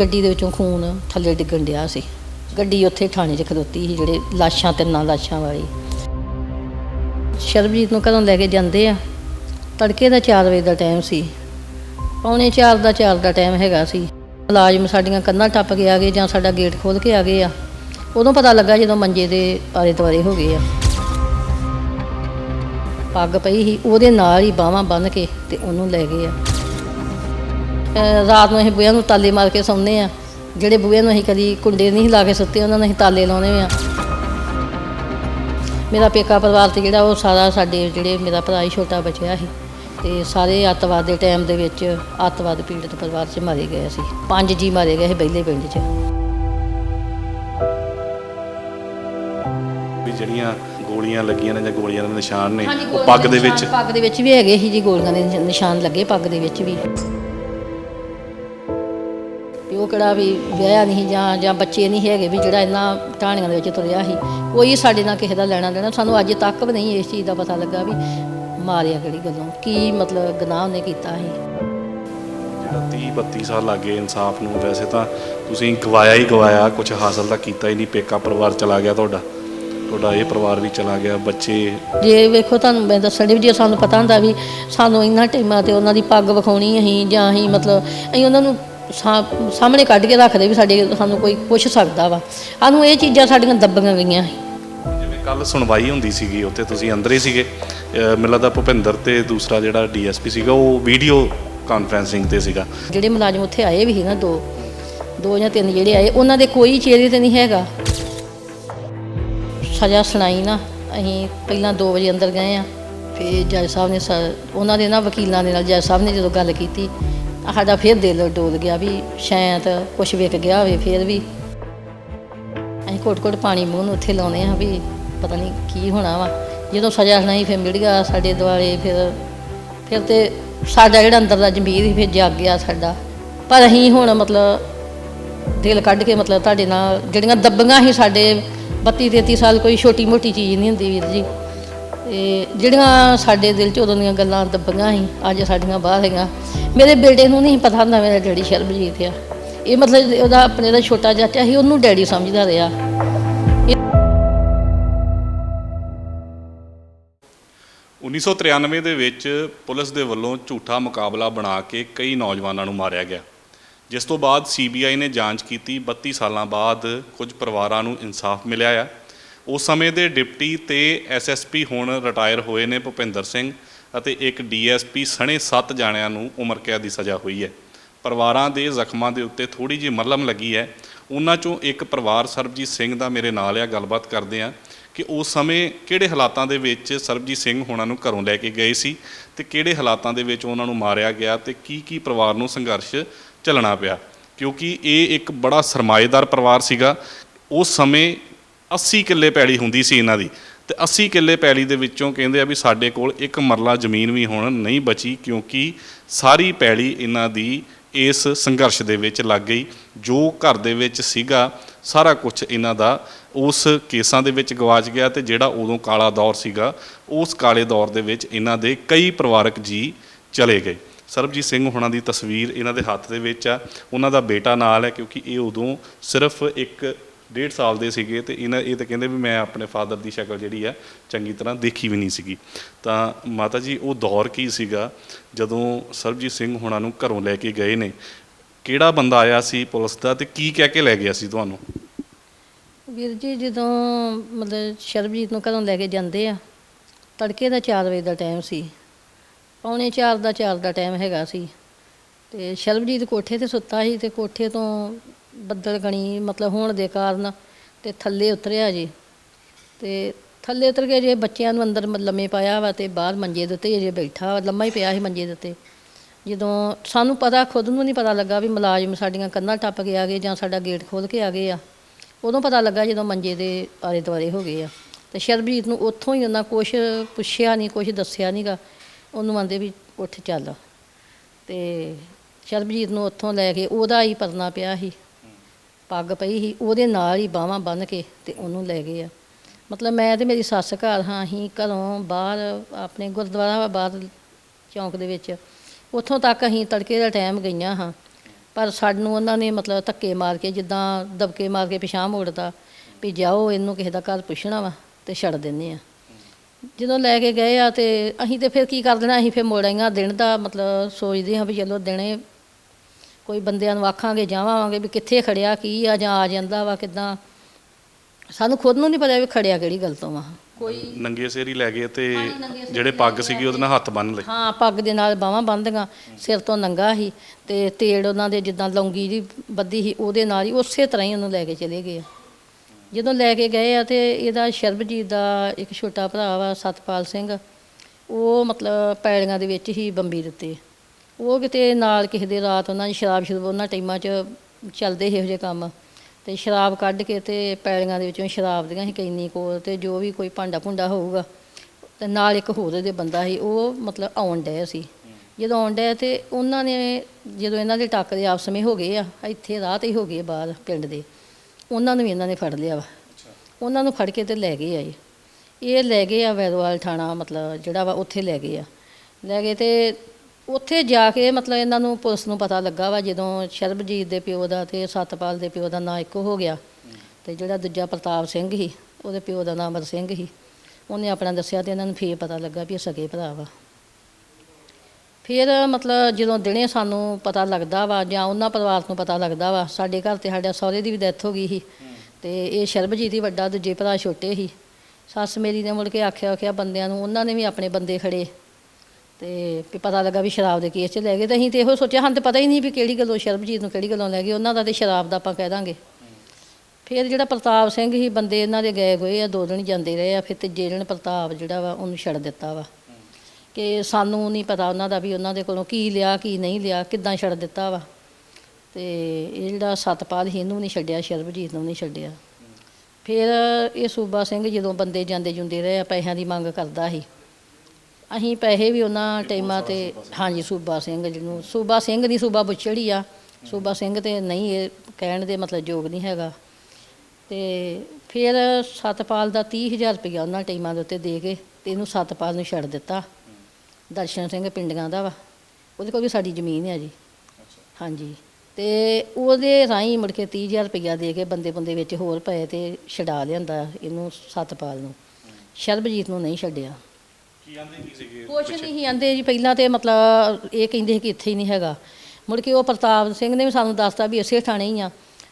ਗੱਡੀ ਦੇ ਵਿੱਚੋਂ ਖੂਨ ਥੱਲੇ ਡਿੱਗਣ ਡਿਆ ਸੀ। ਗੱਡੀ ਉੱਥੇ ਥਾਣੇ 'ਚ ਖਲੋਤੀ ਸੀ, ਜਿਹੜੇ ਲਾਸ਼ਾਂ, ਤਿੰਨਾਂ ਲਾਸ਼ਾਂ ਵਾਲੀ। ਸ਼ਰਬਜੀਤ ਨੂੰ ਕਦੋਂ ਲੈ ਕੇ ਜਾਂਦੇ ਆ? ਤੜਕੇ ਦਾ 4 ਵਜੇ ਦਾ ਟਾਈਮ ਸੀ। ਪੌਣੇ 4 ਦਾ 4 ਦਾ ਟਾਈਮ ਹੈਗਾ ਸੀ। ਮੁਲਾਜ਼ਮ ਸਾਡੀਆਂ ਕੰਨਾਂ ਟੱਪ ਕੇ ਆ ਗਏ ਜਾਂ ਸਾਡਾ ਗੇਟ ਖੋਲ ਕੇ ਆ ਗਏ ਆ। ਉਦੋਂ ਪਤਾ ਲੱਗਾ ਜਦੋਂ ਮੰਜੇ ਦੇ ਆਲੇ ਦੁਆਰੇ ਹੋ ਗਏ ਆ। ਪੱਗ ਪਈ ਸੀ, ਉਹਦੇ ਨਾਲ ਹੀ ਬਾਹਾਂ ਬੰਨ੍ਹ ਕੇ ਤੇ ਉਹਨੂੰ ਲੈ ਗਏ ਆ। ਰਾਤ ਨੂੰ ਅਸੀਂ ਬੂਹਿਆਂ ਨੂੰ ਤਾਲੇ ਮਾਰ ਕੇ ਸੌਂਦੇ ਆ ਜਿਹੜੇ ਬੂਹੇ ਨੂੰ ਅਸੀਂ ਕਦੀ ਕੁੰਡੇ ਨਹੀਂ ਲਾ ਕੇ ਸੁੱਤੇ ਉਹਨਾਂ ਨੂੰ ਅਸੀਂ ਤਾਲੇ ਲਾਉਣੇ ਆ ਮੇਰਾ ਪੇਕਾ ਪਰਿਵਾਰ ਤੇ ਜਿਹੜਾ ਉਹ ਸਾਰਾ ਸਾਡੇ ਜਿਹੜੇ ਮੇਰਾ ਭਰਾ ਹੀ ਛੋਟਾ ਬਚਿਆ ਸੀ ਤੇ ਸਾਰੇ ਅੱਤਵਾਦ ਦੇ ਟਾਈਮ ਦੇ ਵਿੱਚ ਅੱਤਵਾਦ ਪੀੜਤ ਪਰਿਵਾਰ 'ਚ ਮਾਰੇ ਗਏ ਸੀ। ਪੰਜ ਜੀ ਮਾਰੇ ਗਏ ਸੀ ਬੈਲੇ ਪਿੰਡ 'ਚ। ਵੀ ਜਿਹੜੀਆਂ ਗੋਲੀਆਂ ਲੱਗੀਆਂ ਨੇ ਜਾਂ ਗੋਲੀਆਂ ਦੇ ਨਿਸ਼ਾਨ ਨੇ ਉਹ ਪੱਗ ਦੇ ਵਿੱਚ? ਪੱਗ ਦੇ ਵਿੱਚ ਵੀ ਹੈਗੇ ਸੀ ਜੀ ਗੋਲੀਆਂ ਦੇ ਨਿਸ਼- ਨਿਸ਼ਾਨ ਲੱਗੇ ਪੱਗ ਦੇ ਵਿੱਚ ਵੀ। ਉਹ ਕਿਹੜਾ ਵੀ ਵਿਆਹਿਆ ਨਹੀਂ ਜਾਂ ਜਾਂ ਬੱਚੇ ਨਹੀਂ ਹੈਗੇ ਵੀ ਜਿਹੜਾ ਇਹਨਾਂ ਟਾਹਣੀਆਂ ਦੇ ਵਿੱਚ ਤੁਰਿਆ ਸੀ ਕੋਈ ਸਾਡੇ ਨਾਲ ਕਿਸੇ ਦਾ ਲੈਣਾ ਦੇਣਾ ਸਾਨੂੰ ਅੱਜ ਤੱਕ ਵੀ ਨਹੀਂ ਇਸ ਚੀਜ਼ ਦਾ ਪਤਾ ਲੱਗਾ ਵੀ ਮਾਰਿਆ ਕਿਹੜੀ ਗੱਲੋਂ ਕੀ ਮਤਲਬ ਗੁਨਾਹ ਉਹਨੇ ਕੀਤਾ ਸੀ। ਜਿਹੜਾ 30 32 ਸਾਲ ਲੱਗੇ ਇਨਸਾਫ ਨੂੰ ਵੈਸੇ ਤਾਂ ਤੁਸੀਂ ਗਵਾਇਆ ਹੀ ਗਵਾਇਆ ਕੁਝ ਹਾਸਲ ਤਾਂ ਕੀਤਾ ਹੀ ਨਹੀਂ ਪੇਕਾ ਪਰਿਵਾਰ ਚਲਾ ਗਿਆ ਤੁਹਾਡਾ। ਤੁਹਾਡਾ ਇਹ ਪਰਿਵਾਰ ਵੀ ਚਲਾ ਗਿਆ ਬੱਚੇ। ਜੇ ਵੇਖੋ ਤੁਹਾਨੂੰ ਮੈਂ ਦੱਸਣ ਦੀ ਵੀ ਜੇ ਸਾਨੂੰ ਪਤਾ ਹੁੰਦਾ ਵੀ ਸਾਨੂੰ ਇੰਨਾ ਟਾਈਮਾਂ ਤੇ ਉਹਨਾਂ ਦੀ ਪੱਗ ਵਿਖਾਉਣੀ ਅਸੀਂ ਜਾਂ ਅਸੀਂ ਮਤਲਬ ਅਸੀਂ ਉਹਨਾਂ ਨੂੰ ਸਾਹਮਣੇ ਕੱਢ ਕੇ ਰੱਖਦੇ ਵੀ ਸਾਡੇ ਸਾਨੂੰ ਕੋਈ ਪੁੱਛ ਸਕਦਾ ਵਾ। ਸਾਨੂੰ ਇਹ ਚੀਜ਼ਾਂ ਸਾਡੀਆਂ ਦੱਬੀਆਂ ਗਈਆਂ ਸੀ। ਜਿਵੇਂ ਕੱਲ ਸੁਣਵਾਈ ਹੁੰਦੀ ਸੀਗੀ ਉੱਥੇ ਤੁਸੀਂ ਅੰਦਰ ਹੀ ਸੀਗੇ। ਮੈਨੂੰ ਲੱਗਦਾ ਭੁਪਿੰਦਰ ਤੇ ਦੂਸਰਾ ਜਿਹੜਾ ਡੀਐਸਪੀ ਸੀਗਾ ਉਹ ਵੀਡੀਓ ਕਾਨਫਰੈਂਸਿੰਗ ਤੇ ਸੀਗਾ। ਜਿਹੜੇ ਮੁਲਾਜ਼ਮ ਉੱਥੇ ਆਏ ਵੀ ਸੀ ਨਾ ਦੋ ਦੋ ਜਾਂ ਤਿੰਨ ਜਿਹੜੇ ਆਏ ਉਹਨਾਂ ਦੇ ਕੋਈ ਚਿਹਰੇ ਤੇ ਨਹੀਂ ਹੈਗਾ। ਸਜ਼ਾ ਸੁਣਾਈ ਨਾ ਅਸੀਂ ਪਹਿਲਾਂ 2 ਵਜੇ ਅੰਦਰ ਗਏ ਆ। ਫਿਰ ਜੱਜ ਸਾਹਿਬ ਨੇ ਉਹਨਾਂ ਦੇ ਨਾ ਵਕੀਲਾਂ ਦੇ ਨਾਲ ਜੱਜ ਸਾਹਿਬ ਨੇ ਜਦੋਂ ਗੱਲ ਕੀਤੀ ਸਾਡਾ ਫਿਰ ਦਿਲ ਡੋਲ ਗਿਆ ਵੀ ਸ਼ਾਇਦ ਕੁਝ ਵਿਕ ਗਿਆ ਹੋਵੇ ਫਿਰ ਵੀ। ਅਸੀਂ ਘੁੱਟ-ਘੁੱਟ ਪਾਣੀ ਮੂੰਹ ਨੂੰ ਉੱਥੇ ਲਾਉਨੇ ਆ ਵੀ ਪਤਾ ਨਹੀਂ ਕੀ ਹੋਣਾ ਵਾ। ਜਦੋਂ ਸਜ਼ਾ ਸੁਣਾਈ ਫਿਰ ਮੀਡੀਆ ਸਾਡੇ ਦੁਆਲੇ, ਫਿਰ ਫਿਰ ਤੇ ਸਾਡਾ ਜਿਹੜਾ ਅੰਦਰ ਦਾ ਜਮੀਰ ਸੀ, ਫਿਰ ਜਾਗ ਗਿਆ ਸਾਡਾ। ਪਰ ਅਸੀਂ ਹੁਣ ਮਤਲਬ ਦਿਲ ਕੱਢ ਕੇ ਮਤਲਬ ਤੁਹਾਡੇ ਨਾਲ, ਜਿਹੜੀਆਂ ਦੱਬੀਆਂ ਸੀ ਸਾਡੇ 32 33 ਸਾਲ ਕੋਈ ਛੋਟੀ ਮੋਟੀ ਚੀਜ਼ ਨਹੀਂ ਹੁੰਦੀ ਵੀਰ ਜੀ। ਤੇ ਜਿਹੜੀਆਂ ਸਾਡੇ ਦਿਲ 'ਚ ਉਦੋਂ ਦੀਆਂ ਗੱਲਾਂ ਦੱਬੀਆਂ ਸੀ, ਅੱਜ ਸਾਡੀਆਂ ਬਾਹਰ ਹੈਗੀਆਂ, ਮੇਰੇ ਬੇਟੇ ਨੂੰ ਨਹੀਂ ਪਤਾ ਹੁੰਦਾ ਮੇਰਾ ਡੈਡੀ ਸ਼ਰਬਜੀਤ ਆ। ਇਹ ਮਤਲਬ ਉਹਦਾ ਆਪਣੇ ਦਾ ਛੋਟਾ ਚਾਚਾ ਸੀ ਉਹਨੂੰ ਡੈਡੀ ਸਮਝਦਾ ਰਿਹਾ। 1993 ਦੇ ਵਿੱਚ ਪੁਲਿਸ ਦੇ ਵੱਲੋਂ ਝੂਠਾ ਮੁਕਾਬਲਾ ਬਣਾ ਕੇ ਕਈ ਨੌਜਵਾਨਾਂ ਨੂੰ ਮਾਰਿਆ ਗਿਆ। ਜਿਸ ਤੋਂ ਬਾਅਦ ਸੀਬੀਆਈ ਨੇ ਜਾਂਚ ਕੀਤੀ 32 ਸਾਲਾਂ ਬਾਅਦ ਕੁਝ ਪਰਿਵਾਰਾਂ ਨੂੰ ਇਨਸਾਫ ਮਿਲਿਆ ਆ। ਉਸ ਸਮੇਂ ਦੇ ਡਿਪਟੀ ਤੇ ਐਸਐਸਪੀ ਹੁਣ ਰਿਟਾਇਰ ਹੋਏ ਨੇ ਭੁਪਿੰਦਰ ਸਿੰਘ ਅਤੇ ਇੱਕ ਡੀਐਸਪੀ ਸਣੇ 7 ਜਾਣਿਆਂ ਨੂੰ ਉਮਰ ਕੈਦ ਦੀ ਸਜ਼ਾ ਹੋਈ ਹੈ। ਪਰਿਵਾਰਾਂ ਦੇ ਜ਼ਖਮਾਂ ਦੇ ਉੱਤੇ ਥੋੜੀ ਜਿਹੀ ਮਰਲਮ ਲੱਗੀ ਹੈ। ਉਹਨਾਂ ਚੋਂ ਇੱਕ ਪਰਿਵਾਰ ਸਰਬਜੀਤ ਸਿੰਘ ਦਾ ਮੇਰੇ ਨਾਲ ਆ, ਗੱਲਬਾਤ ਕਰਦੇ ਆ ਕਿ ਉਸ ਸਮੇਂ ਕਿਹੜੇ ਹਾਲਾਤਾਂ ਦੇ ਵਿੱਚ ਸਰਬਜੀਤ ਸਿੰਘ ਹੋਣਾ ਨੂੰ ਘਰੋਂ ਲੈ ਕੇ ਗਏ ਸੀ ਤੇ ਕਿਹੜੇ ਹਾਲਾਤਾਂ ਦੇ ਵਿੱਚ ਉਹਨਾਂ ਨੂੰ ਮਾਰਿਆ ਗਿਆ ਤੇ ਕੀ ਕੀ ਪਰਿਵਾਰ ਨੂੰ ਸੰਘਰਸ਼ ਚੱਲਣਾ ਪਿਆ। ਕਿਉਂਕਿ ਇਹ ਇੱਕ ਬੜਾ ਸਰਮਾਏਦਾਰ ਪਰਿਵਾਰ ਸੀਗਾ। ਉਸ ਸਮੇਂ 80 ਕਿੱਲੇ ਪੈਲੀ ਹੁੰਦੀ ਸੀ ਇਹਨਾਂ ਦੀ ਤੇ 80 ਕਿੱਲੇ ਪੈਲੀ ਦੇ ਵਿੱਚੋਂ ਕਹਿੰਦੇ ਆ ਵੀ ਸਾਡੇ ਕੋਲ ਇੱਕ ਮਰਲਾ ਜ਼ਮੀਨ ਵੀ ਹੁਣ ਨਹੀਂ ਬਚੀ ਕਿਉਂਕਿ ਸਾਰੀ ਪੈਲੀ ਇਹਨਾਂ ਦੀ ਇਸ ਸੰਘਰਸ਼ ਦੇ ਵਿੱਚ ਲੱਗ ਗਈ, ਜੋ ਘਰ ਦੇ ਵਿੱਚ ਸੀਗਾ, ਸਾਰਾ ਕੁਝ ਇਹਨਾਂ ਦਾ ਉਸ ਕੇਸਾਂ ਦੇ ਵਿੱਚ ਗਵਾਚ ਗਿਆ ਤੇ ਜਿਹੜਾ ਉਦੋਂ ਕਾਲਾ ਦੌਰ ਸੀਗਾ, ਉਸ ਕਾਲੇ ਦੌਰ ਦੇ ਵਿੱਚ ਇਹਨਾਂ ਦੇ ਕਈ ਪਰਿਵਾਰਕ ਜੀ ਚਲੇ ਗਏ। ਸਰਬਜੀਤ ਸਿੰਘ ਹੁਣਾਂ ਦੀ ਤਸਵੀਰ ਇਹਨਾਂ ਦੇ ਹੱਥ ਦੇ ਵਿੱਚ ਆ, ਉਹਨਾਂ ਦਾ ਬੇਟਾ ਨਾਲ ਹੈ ਕਿਉਂਕਿ ਇਹ ਉਦੋਂ ਸਿਰਫ ਇੱਕ ਡੇਢ ਸਾਲ ਦੇ ਸੀਗੇ ਤੇ ਇਹਨਾਂ, ਇਹ ਤਾਂ ਕਹਿੰਦੇ ਵੀ ਮੈਂ ਆਪਣੇ ਫਾਦਰ ਦੀ ਸ਼ਕਲ ਜਿਹੜੀ ਆ ਚੰਗੀ ਤਰ੍ਹਾਂ ਦੇਖੀ ਵੀ ਨਹੀਂ ਸੀਗੀ। ਤਾਂ ਮਾਤਾ ਜੀ, ਉਹ ਦੌਰ ਕੀ ਸੀਗਾ? ਜਦੋਂ ਸਰਬਜੀਤ ਸਿੰਘ ਹੁਣਾਂ ਨੂੰ ਘਰੋਂ ਲੈ ਕੇ ਗਏ ਨੇ, ਕਿਹੜਾ ਬੰਦਾ ਆਇਆ ਸੀ ਪੁਲਿਸ ਦਾ ਤੇ ਕੀ ਕਹਿ ਕੇ ਲੈ ਗਿਆ ਸੀ ਤੁਹਾਨੂੰ? ਵੀਰ ਜੀ, ਜਦੋਂ ਮਤਲਬ ਸ਼ਰਬਜੀਤ ਨੂੰ ਘਰੋਂ ਲੈ ਕੇ ਜਾਂਦੇ ਆ, ਤੜਕੇ ਦਾ 4 ਵਜੇ ਦਾ ਟਾਈਮ ਸੀ, ਪੌਣੇ 4 ਦਾ 4 ਦਾ ਟਾਈਮ ਹੈਗਾ ਸੀ। ਤੇ ਸ਼ਰਬਜੀਤ ਕੋਠੇ ਤੇ ਸੁੱਤਾ ਸੀ ਤੇ ਕੋਠੇ ਤੋਂ ਬੱਦਲ ਗਣੀ ਮਤਲਬ ਹੋਣ ਦੇ ਕਾਰਨ ਤੇ ਥੱਲੇ ਉਤਰਿਆ ਜੀ। ਤੇ ਥੱਲੇ ਉਤਰ ਕੇ ਜੇ ਬੱਚਿਆਂ ਨੂੰ ਅੰਦਰ ਲੰਮੇ ਪਾਇਆ ਵਾ ਤੇ ਬਾਹਰ ਮੰਜੇ ਦੇ ਉੱਤੇ ਜੇ ਬੈਠਾ ਵਾ, ਲੰਮਾ ਹੀ ਪਿਆ ਸੀ ਮੰਜੇ ਦੇ ਉੱਤੇ। ਜਦੋਂ ਸਾਨੂੰ ਪਤਾ ਖੁਦ ਨੂੰ ਨਹੀਂ ਪਤਾ ਲੱਗਾ ਵੀ ਮੁਲਾਜ਼ਮ ਸਾਡੀਆਂ ਕੰਨਾਂ ਟੱਪ ਕੇ ਆ ਗਏ ਜਾਂ ਸਾਡਾ ਗੇਟ ਖੋਲ ਕੇ ਆ ਗਏ ਆ। ਉਦੋਂ ਪਤਾ ਲੱਗਾ ਜਦੋਂ ਮੰਜੇ ਦੇ ਆਲੇ ਦੁਆਲੇ ਹੋ ਗਏ ਆ। ਤੇ ਸ਼ਰਬਜੀਤ ਨੂੰ ਉੱਥੋਂ ਹੀ ਉਹਨਾਂ ਕੁਛ ਪੁੱਛਿਆ ਨਹੀਂ ਕੁਛ ਦੱਸਿਆ ਨਹੀਂਗਾ ਉਹਨੂੰ ਆਂਦੇ ਵੀ ਉੱਠ ਚੱਲ। ਤੇ ਸ਼ਰਬਜੀਤ ਨੂੰ ਉੱਥੋਂ ਲੈ ਕੇ ਉਹਦਾ ਹੀ ਪਰਨਾ ਪਿਆ ਸੀ। ਪੱਗ ਪਈ ਸੀ, ਉਹਦੇ ਨਾਲ ਹੀ ਬਾਹਾਂ ਬੰਨ੍ਹ ਕੇ ਤੇ ਉਹਨੂੰ ਲੈ ਗਏ ਆ। ਮਤਲਬ ਮੈਂ ਤੇ ਮੇਰੀ ਸੱਸ ਘਰ ਹਾਂ, ਅਸੀਂ ਘਰੋਂ ਬਾਹਰ ਆਪਣੇ ਗੁਰਦੁਆਰਾ ਵਾ, ਬਾਹਰ ਚੌਂਕ ਦੇ ਵਿੱਚ। ਉੱਥੋਂ ਤੱਕ ਅਸੀਂ ਤੜਕੇ ਦਾ ਟਾਈਮ ਗਈਆਂ ਹਾਂ। ਪਰ ਸਾਨੂੰ ਉਹਨਾਂ ਨੇ ਮਤਲਬ ਧੱਕੇ ਮਾਰ ਕੇ, ਜਿੱਦਾਂ ਦਬਕੇ ਮਾਰ ਕੇ ਪਿਛਾਂਹ ਮੋੜਦਾ ਵੀ ਜਾਓ, ਇਹਨੂੰ ਕਿਸੇ ਦਾ ਘਰ ਪੁੱਛਣਾ ਵਾ ਤੇ ਛੱਡ ਦਿੰਦੇ ਆ। ਜਦੋਂ ਲੈ ਕੇ ਗਏ ਆ ਤੇ ਅਸੀਂ ਤੇ ਫਿਰ ਕੀ ਕਰ ਦੇਣਾ, ਅਸੀਂ ਫਿਰ ਮੋੜਾਂਗਾ ਦਿਨ ਦਾ ਮਤਲਬ ਸੋਚਦੇ ਹਾਂ ਵੀ ਚਲੋ ਦਿਨੇ ਕੋਈ ਬੰਦਿਆਂ ਨੂੰ ਆਖਾਂਗੇ ਜਾਵਾਂਗੇ ਵੀ ਕਿੱਥੇ ਖੜਿਆ ਕੀ ਆ ਜਾਂ ਆ ਜਾਂਦਾ ਵਾ ਕਿਦਾਂ? ਸਾਨੂੰ ਖੁਦ ਨੂੰ ਨਹੀਂ ਪਤਾ ਵੀ ਖੜਿਆ ਕਿਹੜੀ ਗੱਲ ਤੋਂ ਵਾ। ਕੋਈ ਨੰਗੇ ਸਿਰ ਹੀ ਲੈ ਗਏ ਤੇ ਜਿਹੜੇ ਪੱਗ ਸੀਗੀ ਉਹਦੇ ਨਾਲ ਹੱਥ ਬੰਨ ਲਏ। ਹਾਂ ਪੱਗ ਦੇ ਨਾਲ ਬਾਹਾਂ ਬੰਨ੍ਹਦੀਆਂ ਸਿਰ ਤੋਂ ਨੰਗਾ ਸੀ ਤੇ ਤੇੜ ਉਹਨਾਂ ਦੇ ਜਿੱਦਾਂ ਲੌਂਗੀ ਦੀ ਬੱਦੀ ਸੀ ਉਹਦੇ ਨਾਲ ਹੀ ਉਸੇ ਤਰ੍ਹਾਂ ਹੀ ਉਹਨੂੰ ਲੈ ਕੇ ਚਲੇ ਗਏ ਆ। ਜਦੋਂ ਲੈ ਕੇ ਗਏ ਆ ਤੇ ਇਹਦਾ ਸ਼ਰਬਜੀਤ ਦਾ ਇੱਕ ਛੋਟਾ ਭਰਾ ਵਾ ਸਤਪਾਲ ਸਿੰਘ ਉਹ ਮਤਲਬ ਪੈੜੀਆਂ ਦੇ ਵਿੱਚ ਹੀ ਬੰਬੀ ਦਿੱਤੇ। ਉਹ ਕਿਤੇ ਨਾਲ ਕਿਸੇ ਦੇ ਰਾਤ ਉਹਨਾਂ ਦੀ ਸ਼ਰਾਬ ਸ਼ੁਰੂ ਉਹਨਾਂ ਟਾਈਮਾਂ 'ਚ ਚੱਲਦੇ ਇਹੋ ਜਿਹੇ ਕੰਮ। ਤੇ ਸ਼ਰਾਬ ਕੱਢ ਕੇ ਤੇ ਪੈੜੀਆਂ ਦੇ ਵਿੱਚੋਂ ਸ਼ਰਾਬ ਦੀਆਂ ਸੀ ਕੈਨੀ ਕੋਲ ਤੇ ਜੋ ਵੀ ਕੋਈ ਭਾਂਡਾ ਭੁੰਡਾ ਹੋਊਗਾ, ਤੇ ਨਾਲ ਇੱਕ ਹੋਰ ਇਹਦੇ ਬੰਦਾ ਸੀ, ਉਹ ਮਤਲਬ ਆਉਣ ਡਿਆ ਸੀ। ਜਦੋਂ ਆਉਣ ਡਿਆ ਤੇ ਉਹਨਾਂ ਨੇ ਜਦੋਂ ਇਹਨਾਂ ਦੇ ਟੱਕ ਦੇ ਆਪਸ ਵਿੱਚ ਹੋ ਗਏ ਆ, ਇੱਥੇ ਰਾਹ ਤੇ ਹੀ ਹੋ ਗਏ ਬਾਹਰ ਪਿੰਡ ਦੇ, ਉਹਨਾਂ ਨੂੰ ਵੀ ਇਹਨਾਂ ਨੇ ਫੜ ਲਿਆ ਵਾ। ਉਹਨਾਂ ਨੂੰ ਫੜ ਕੇ ਤੇ ਲੈ ਗਏ ਆ ਇਹ। ਇਹ ਲੈ ਗਏ ਆ ਵੈਦੋਵਾਲ ਥਾਣਾ ਮਤਲਬ ਜਿਹੜਾ ਵਾ, ਉੱਥੇ ਲੈ ਗਏ ਆ। ਲੈ ਗਏ ਤੇ ਉੱਥੇ ਜਾ ਕੇ ਮਤਲਬ ਇਹਨਾਂ ਨੂੰ ਪੁਲਿਸ ਨੂੰ ਪਤਾ ਲੱਗਾ ਵਾ ਜਦੋਂ ਸ਼ਰਬਜੀਤ ਦੇ ਪਿਓ ਦਾ ਤੇ ਸਤਪਾਲ ਦੇ ਪਿਓ ਦਾ ਨਾਂ ਇੱਕੋ ਹੋ ਗਿਆ। ਤੇ ਜਿਹੜਾ ਦੂਜਾ ਪ੍ਰਤਾਪ ਸਿੰਘ ਸੀ, ਉਹਦੇ ਪਿਓ ਦਾ ਨਾਮ ਅਮਰ ਸਿੰਘ ਸੀ। ਉਹਨੇ ਆਪਣਾ ਦੱਸਿਆ ਤੇ ਇਹਨਾਂ ਨੂੰ ਫੇਰ ਪਤਾ ਲੱਗਾ ਵੀ ਇਹ ਸਕੇ ਭਰਾ ਵਾ। ਫਿਰ ਮਤਲਬ ਜਦੋਂ ਦਿਨੇ ਸਾਨੂੰ ਪਤਾ ਲੱਗਦਾ ਵਾ ਜਾਂ ਉਹਨਾਂ ਪਰਿਵਾਰ ਨੂੰ ਪਤਾ ਲੱਗਦਾ ਵਾ, ਸਾਡੇ ਘਰ ਤੇ ਸਾਡੇ ਸਹੁਰੇ ਦੀ ਵੀ ਡੈਥ ਹੋ ਗਈ ਸੀ। ਤੇ ਇਹ ਸ਼ਰਬਜੀਤ ਹੀ ਵੱਡਾ ਦੂਜੇ ਭਰਾ ਛੋਟੇ ਸੀ। ਸੱਸ ਮੇਰੀ ਨੇ ਮੁੜ ਕੇ ਆਖਿਆ ਆਖਿਆ ਬੰਦਿਆਂ ਨੂੰ, ਉਹਨਾਂ ਨੇ ਵੀ ਆਪਣੇ ਬੰਦੇ ਖੜੇ। ਤੇ ਵੀ ਪਤਾ ਲੱਗਾ ਵੀ ਸ਼ਰਾਬ ਦੇ ਕੇਸ 'ਚ ਲੈ ਗਏ ਤੇ ਅਸੀਂ ਤੇ ਇਹੋ ਸੋਚਿਆ, ਸਾਨੂੰ ਤੇ ਪਤਾ ਹੀ ਨਹੀਂ ਵੀ ਕਿਹੜੀ ਗੱਲੋਂ, ਸ਼ਰਬਜੀਤ ਨੂੰ ਕਿਹੜੀ ਗੱਲੋਂ ਲੈ ਗਏ, ਉਹਨਾਂ ਦਾ ਤੇ ਸ਼ਰਾਬ ਦਾ ਆਪਾਂ ਕਹਿ ਦਾਂਗੇ। ਫਿਰ ਜਿਹੜਾ ਪ੍ਰਤਾਪ ਸਿੰਘ ਸੀ, ਬੰਦੇ ਇਹਨਾਂ ਦੇ ਗਏ ਹੋਏ ਆ, ਦੋ ਦਿਨ ਜਾਂਦੇ ਰਹੇ ਆ, ਫਿਰ ਤੀਜੇ ਦਿਨ ਪ੍ਰਤਾਪ ਜਿਹੜਾ ਵਾ, ਉਹਨੂੰ ਛੱਡ ਦਿੱਤਾ ਵਾ। ਕਿ ਸਾਨੂੰ ਨਹੀਂ ਪਤਾ ਉਹਨਾਂ ਦਾ ਵੀ ਉਹਨਾਂ ਦੇ ਕੋਲੋਂ ਕੀ ਲਿਆ, ਕੀ ਨਹੀਂ ਲਿਆ, ਕਿੱਦਾਂ ਛੱਡ ਦਿੱਤਾ ਵਾ। ਤੇ ਇਹ ਜਿਹੜਾ ਸਤਪਾਲ ਸੀ, ਇਹਨੂੰ ਨਹੀਂ ਛੱਡਿਆ, ਸ਼ਰਬਜੀਤ ਨੂੰ ਨਹੀਂ ਛੱਡਿਆ। ਫਿਰ ਇਹ ਸੂਬਾ ਸਿੰਘ ਜਦੋਂ ਬੰਦੇ ਜਾਂਦੇ ਜੁੰਦੇ ਰਹੇ ਆ, ਪੈਸਿਆਂ ਦੀ ਮੰਗ ਕਰਦਾ ਸੀ। ਅਸੀਂ ਪੈਸੇ ਵੀ ਉਹਨਾਂ ਟਾਈਮਾਂ ਤੇ, ਹਾਂਜੀ, ਸੂਬਾ ਸਿੰਘ ਜਿਹਨੂੰ ਸੂਬਾ ਸਿੰਘ ਦੀ ਸੂਬਾ ਬੁੱਚੜੀ ਆ। ਸੂਬਾ ਸਿੰਘ ਤੇ ਨਹੀਂ, ਇਹ ਕਹਿਣ ਦੇ ਮਤਲਬ ਯੋਗ ਨਹੀਂ ਹੈਗਾ। ਤੇ ਫਿਰ ਸਤਪਾਲ ਦਾ 30000 ਰੁਪਇਆ ਉਹਨਾਂ ਟਾਈਮਾਂ ਦੇ ਉੱਤੇ ਦੇ ਕੇ ਤੇ ਇਹਨੂੰ ਸਤਪਾਲ ਨੂੰ ਛੱਡ ਦਿੱਤਾ। ਦਰਸ਼ਨ ਸਿੰਘ ਪਿੰਡੀਆਂ ਦਾ ਵਾ। ਉਹਦੇ ਕੋਲ ਵੀ ਸਾਡੀ ਜ਼ਮੀਨ ਹੈ ਜੀ। ਹਾਂਜੀ। ਤੇ ਉਹਦੇ ਰਾਹੀਂ ਮੁੜ ਕੇ 30000 ਰੁਪਇਆ ਦੇ ਕੇ ਬੰਦੇ ਬੰਦੇ ਵਿੱਚ ਹੋਰ ਪਏ ਤੇ ਛਡਾ ਲਿਆਂਦਾ ਇਹਨੂੰ ਸਤਪਾਲ ਨੂੰ। ਸ਼ਰਬਜੀਤ ਨੂੰ ਨਹੀਂ ਛੱਡਿਆ। ਕੀ ਆਂਦੇ ਕੀ ਸੀਗੇ? ਕੁਛ ਨਹੀਂ ਸੀ ਆਂਦੇ ਜੀ ਪਹਿਲਾਂ ਤੇ ਮਤਲਬ ਇਹ ਕਹਿੰਦੇ ਸੀ ਕਿ ਇੱਥੇ ਹੀ ਨਹੀਂ ਹੈਗਾ। ਮੁੜ ਕੇ ਉਹ ਪ੍ਰਤਾਪ ਸਿੰਘ ਨੇ ਵੀ ਸਾਨੂੰ ਦੱਸਤਾ ਵੀ ਇਸੇ ਥਾਣੇ ਹੀ ਆ।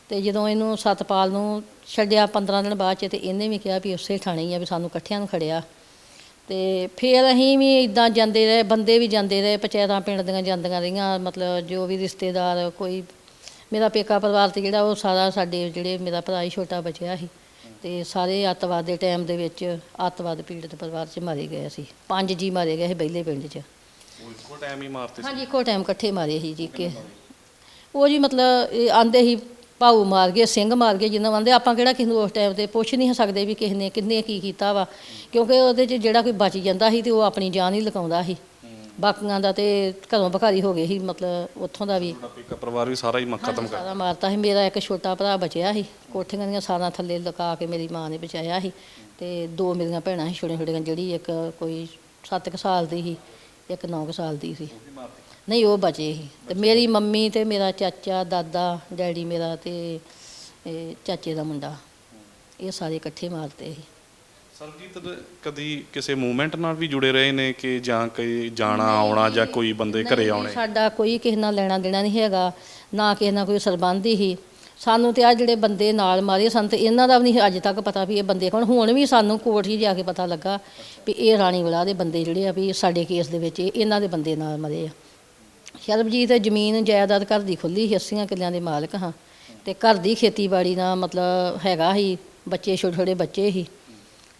ਤੇ ਜਦੋਂ ਇਹਨੂੰ ਸਤਪਾਲ ਨੂੰ ਛੱਡਿਆ 15 ਦਿਨ ਬਾਅਦ ਚ ਤੇ ਇਹਨੇ ਵੀ ਕਿਹਾ ਵੀ ਉਸੇ ਥਾਣੇ ਹੀ ਆ ਵੀ ਸਾਨੂੰ ਇਕੱਠਿਆਂ ਨੂੰ ਖੜਿਆ। ਤੇ ਫਿਰ ਅਸੀਂ ਵੀ ਇਦਾਂ ਜਾਂਦੇ ਰਹੇ ਬੰਦੇ ਵੀ ਜਾਂਦੇ ਰਹੇ ਪੰਚਾਇਤਾਂ ਪਿੰਡ ਦੀਆਂ ਜਾਂਦੀਆਂ ਰਹੀਆਂ ਮਤਲਬ ਜੋ ਵੀ ਰਿਸ਼ਤੇਦਾਰ ਕੋਈ ਮੇਰਾ ਪੇਕਾ ਪਰਿਵਾਰ ਤੇ ਜਿਹੜਾ ਉਹ ਸਾਰਾ ਸਾਡੇ ਜਿਹੜੇ ਮੇਰਾ ਭਰਾ ਹੀ ਛੋਟਾ ਬਚਿਆ ਸੀ। ਤੇ ਸਾਰੇ ਅੱਤਵਾਦ ਦੇ ਟਾਈਮ ਦੇ ਵਿੱਚ ਅੱਤਵਾਦ ਪੀੜਤ ਪਰਿਵਾਰ 'ਚ ਮਾਰੇ ਗਏ ਸੀ ਪੰਜ ਜੀ ਮਾਰੇ ਗਏ ਸੀ ਬੈਲੇ ਪਿੰਡ 'ਚ। ਉਹ ਇੱਕੋ ਟਾਈਮ ਹੀ ਮਾਰਤੇ ਸੀ? ਹਾਂਜੀ ਇੱਕੋ ਟਾਈਮ ਇਕੱਠੇ ਮਾਰੇ ਸੀ ਜੀ ਕਿ। ਉਹ ਜੀ ਮਤਲਬ ਇਹ ਆਂਦੇ ਸੀ ਭਾਊ ਮਾਰ ਗਏ ਸਿੰਘ ਮਾਰ ਗਏ ਜਿੰਨਾ ਆਂਦੇ ਆਪਾਂ ਕਿਹੜਾ ਕਿਸੇ ਨੂੰ ਉਸ ਟਾਈਮ ਤੇ ਪੁੱਛ ਨਹੀਂ ਸਕਦੇ ਵੀ ਕਿਸ ਨੇ ਕਿੰਨੇ ਕੀ ਕੀਤਾ ਵਾ। ਕਿਉਂਕਿ ਉਹਦੇ 'ਚ ਜਿਹੜਾ ਕੋਈ ਬਚ ਜਾਂਦਾ ਸੀ ਤੇ ਉਹ ਆਪਣੀ ਜਾਨ ਹੀ ਲਗਾਉਂਦਾ ਸੀ। ਬਾਕੀਆਂ ਦਾ ਤੇ ਘਰੋਂ ਭਖਾਰੀ ਹੋ ਗਏ ਸੀ ਮਤਲਬ ਉੱਥੋਂ ਦਾ ਵੀ। ਤੁਹਾਡਾ ਪੇਕਾ ਪਰਿਵਾਰ ਵੀ ਸਾਰਾ ਹੀ ਮ- ਖਤਮ ਕਰ ਸਾਰਾ ਮਾਰਤਾ ਸੀ। ਮੇਰਾ ਇੱਕ ਛੋਟਾ ਭਰਾ ਬਚਿਆ ਸੀ। ਕੋਠੀਆਂ ਦੀਆਂ ਸਾਰਾਂ ਥੱਲੇ ਲੁਕਾ ਕੇ ਮੇਰੀ ਮਾਂ ਨੇ ਬਚਾਇਆ ਸੀ। ਤੇ ਦੋ ਮੇਰੀਆਂ ਭੈਣਾਂ ਸੀ ਛੋਟੀਆਂ ਛੋਟੀਆਂ ਜਿਹੜੀ ਇੱਕ ਕੋਈ 7 ਸਾਲ ਦੀ ਸੀ ਇੱਕ 9 ਸਾਲ ਦੀ ਸੀ। ਨਹੀਂ ਉਹ ਬਚੇ ਸੀ। ਤੇ ਮੇਰੀ ਮੰਮੀ ਤੇ ਮੇਰਾ ਚਾਚਾ ਦਾਦਾ ਡੈਡੀ ਮੇਰਾ ਤੇ ਇਹ ਚਾਚੇ ਦਾ ਮੁੰਡਾ ਇਹ ਸਾਰੇ ਇਕੱਠੇ ਮਾਰਤੇ ਸੀ। ਸਰਜੀਤ ਦ- ਕਦੀ ਕਿਸੇ ਮੂਵਮੈਂਟ ਨਾਲ ਵੀ ਜੁੜੇ ਰਹੇ ਨੇ ਕਿ ਜਾਂ ਕੋਈ ਜਾਣਾ ਆਉਣਾ ਜਾਂ ਕੋਈ ਬੰਦੇ ਘਰੇ ਆਉਣੇ? ਸਾਡਾ ਕੋਈ ਕਿਸੇ ਨਾਲ ਲੈਣਾ ਦੇਣਾ ਨਹੀਂ ਹੈਗਾ ਨਾ ਕਿਸੇ ਨਾਲ ਕੋਈ ਸਰਬੰਧ ਹੀ। ਸਾਨੂੰ ਤੇ ਆ ਜਿਹੜੇ ਬੰਦੇ ਨਾਲ ਮਾਰੇ ਸਾਨੂੰ ਤੇ ਇਹਨਾਂ ਦਾ ਵੀ ਨਹੀਂ ਅੱਜ ਤੱਕ ਪਤਾ ਵੀ ਇਹ ਬੰਦੇ ਕੌਣ। ਹੁਣ ਵੀ ਸਾਨੂੰ ਕੋਰਟ 'ਚ ਜਾ ਕੇ ਪਤਾ ਲੱਗਾ ਵੀ ਇਹ ਰਾਣੀ ਵਲਾ ਦੇ ਬੰਦੇ ਜਿਹੜੇ ਆ ਵੀ ਸਾਡੇ ਕੇਸ ਦੇ ਵਿੱਚ ਇਹ- ਇਹਨਾਂ ਦੇ ਬੰਦੇ ਨਾਲ ਮਰੇ ਆ। ਸ਼ਰਬਜੀਤ ਜ਼ਮੀਨ ਜਾਇਦਾਦ ਘਰ ਦੀ ਖੁੱਲੀ ਸੀ 80 ਕਿੱਲਿਆਂ ਦੇ ਮਾਲਕ ਹਾਂ। ਤੇ ਘਰ ਦੀ ਖੇਤੀਬਾੜੀ ਦਾ ਮਤਲਬ ਹੈਗਾ ਸੀ ਬੱਚੇ ਛੋਟੇ ਛੋਟੇ ਬੱਚੇ ਸੀ।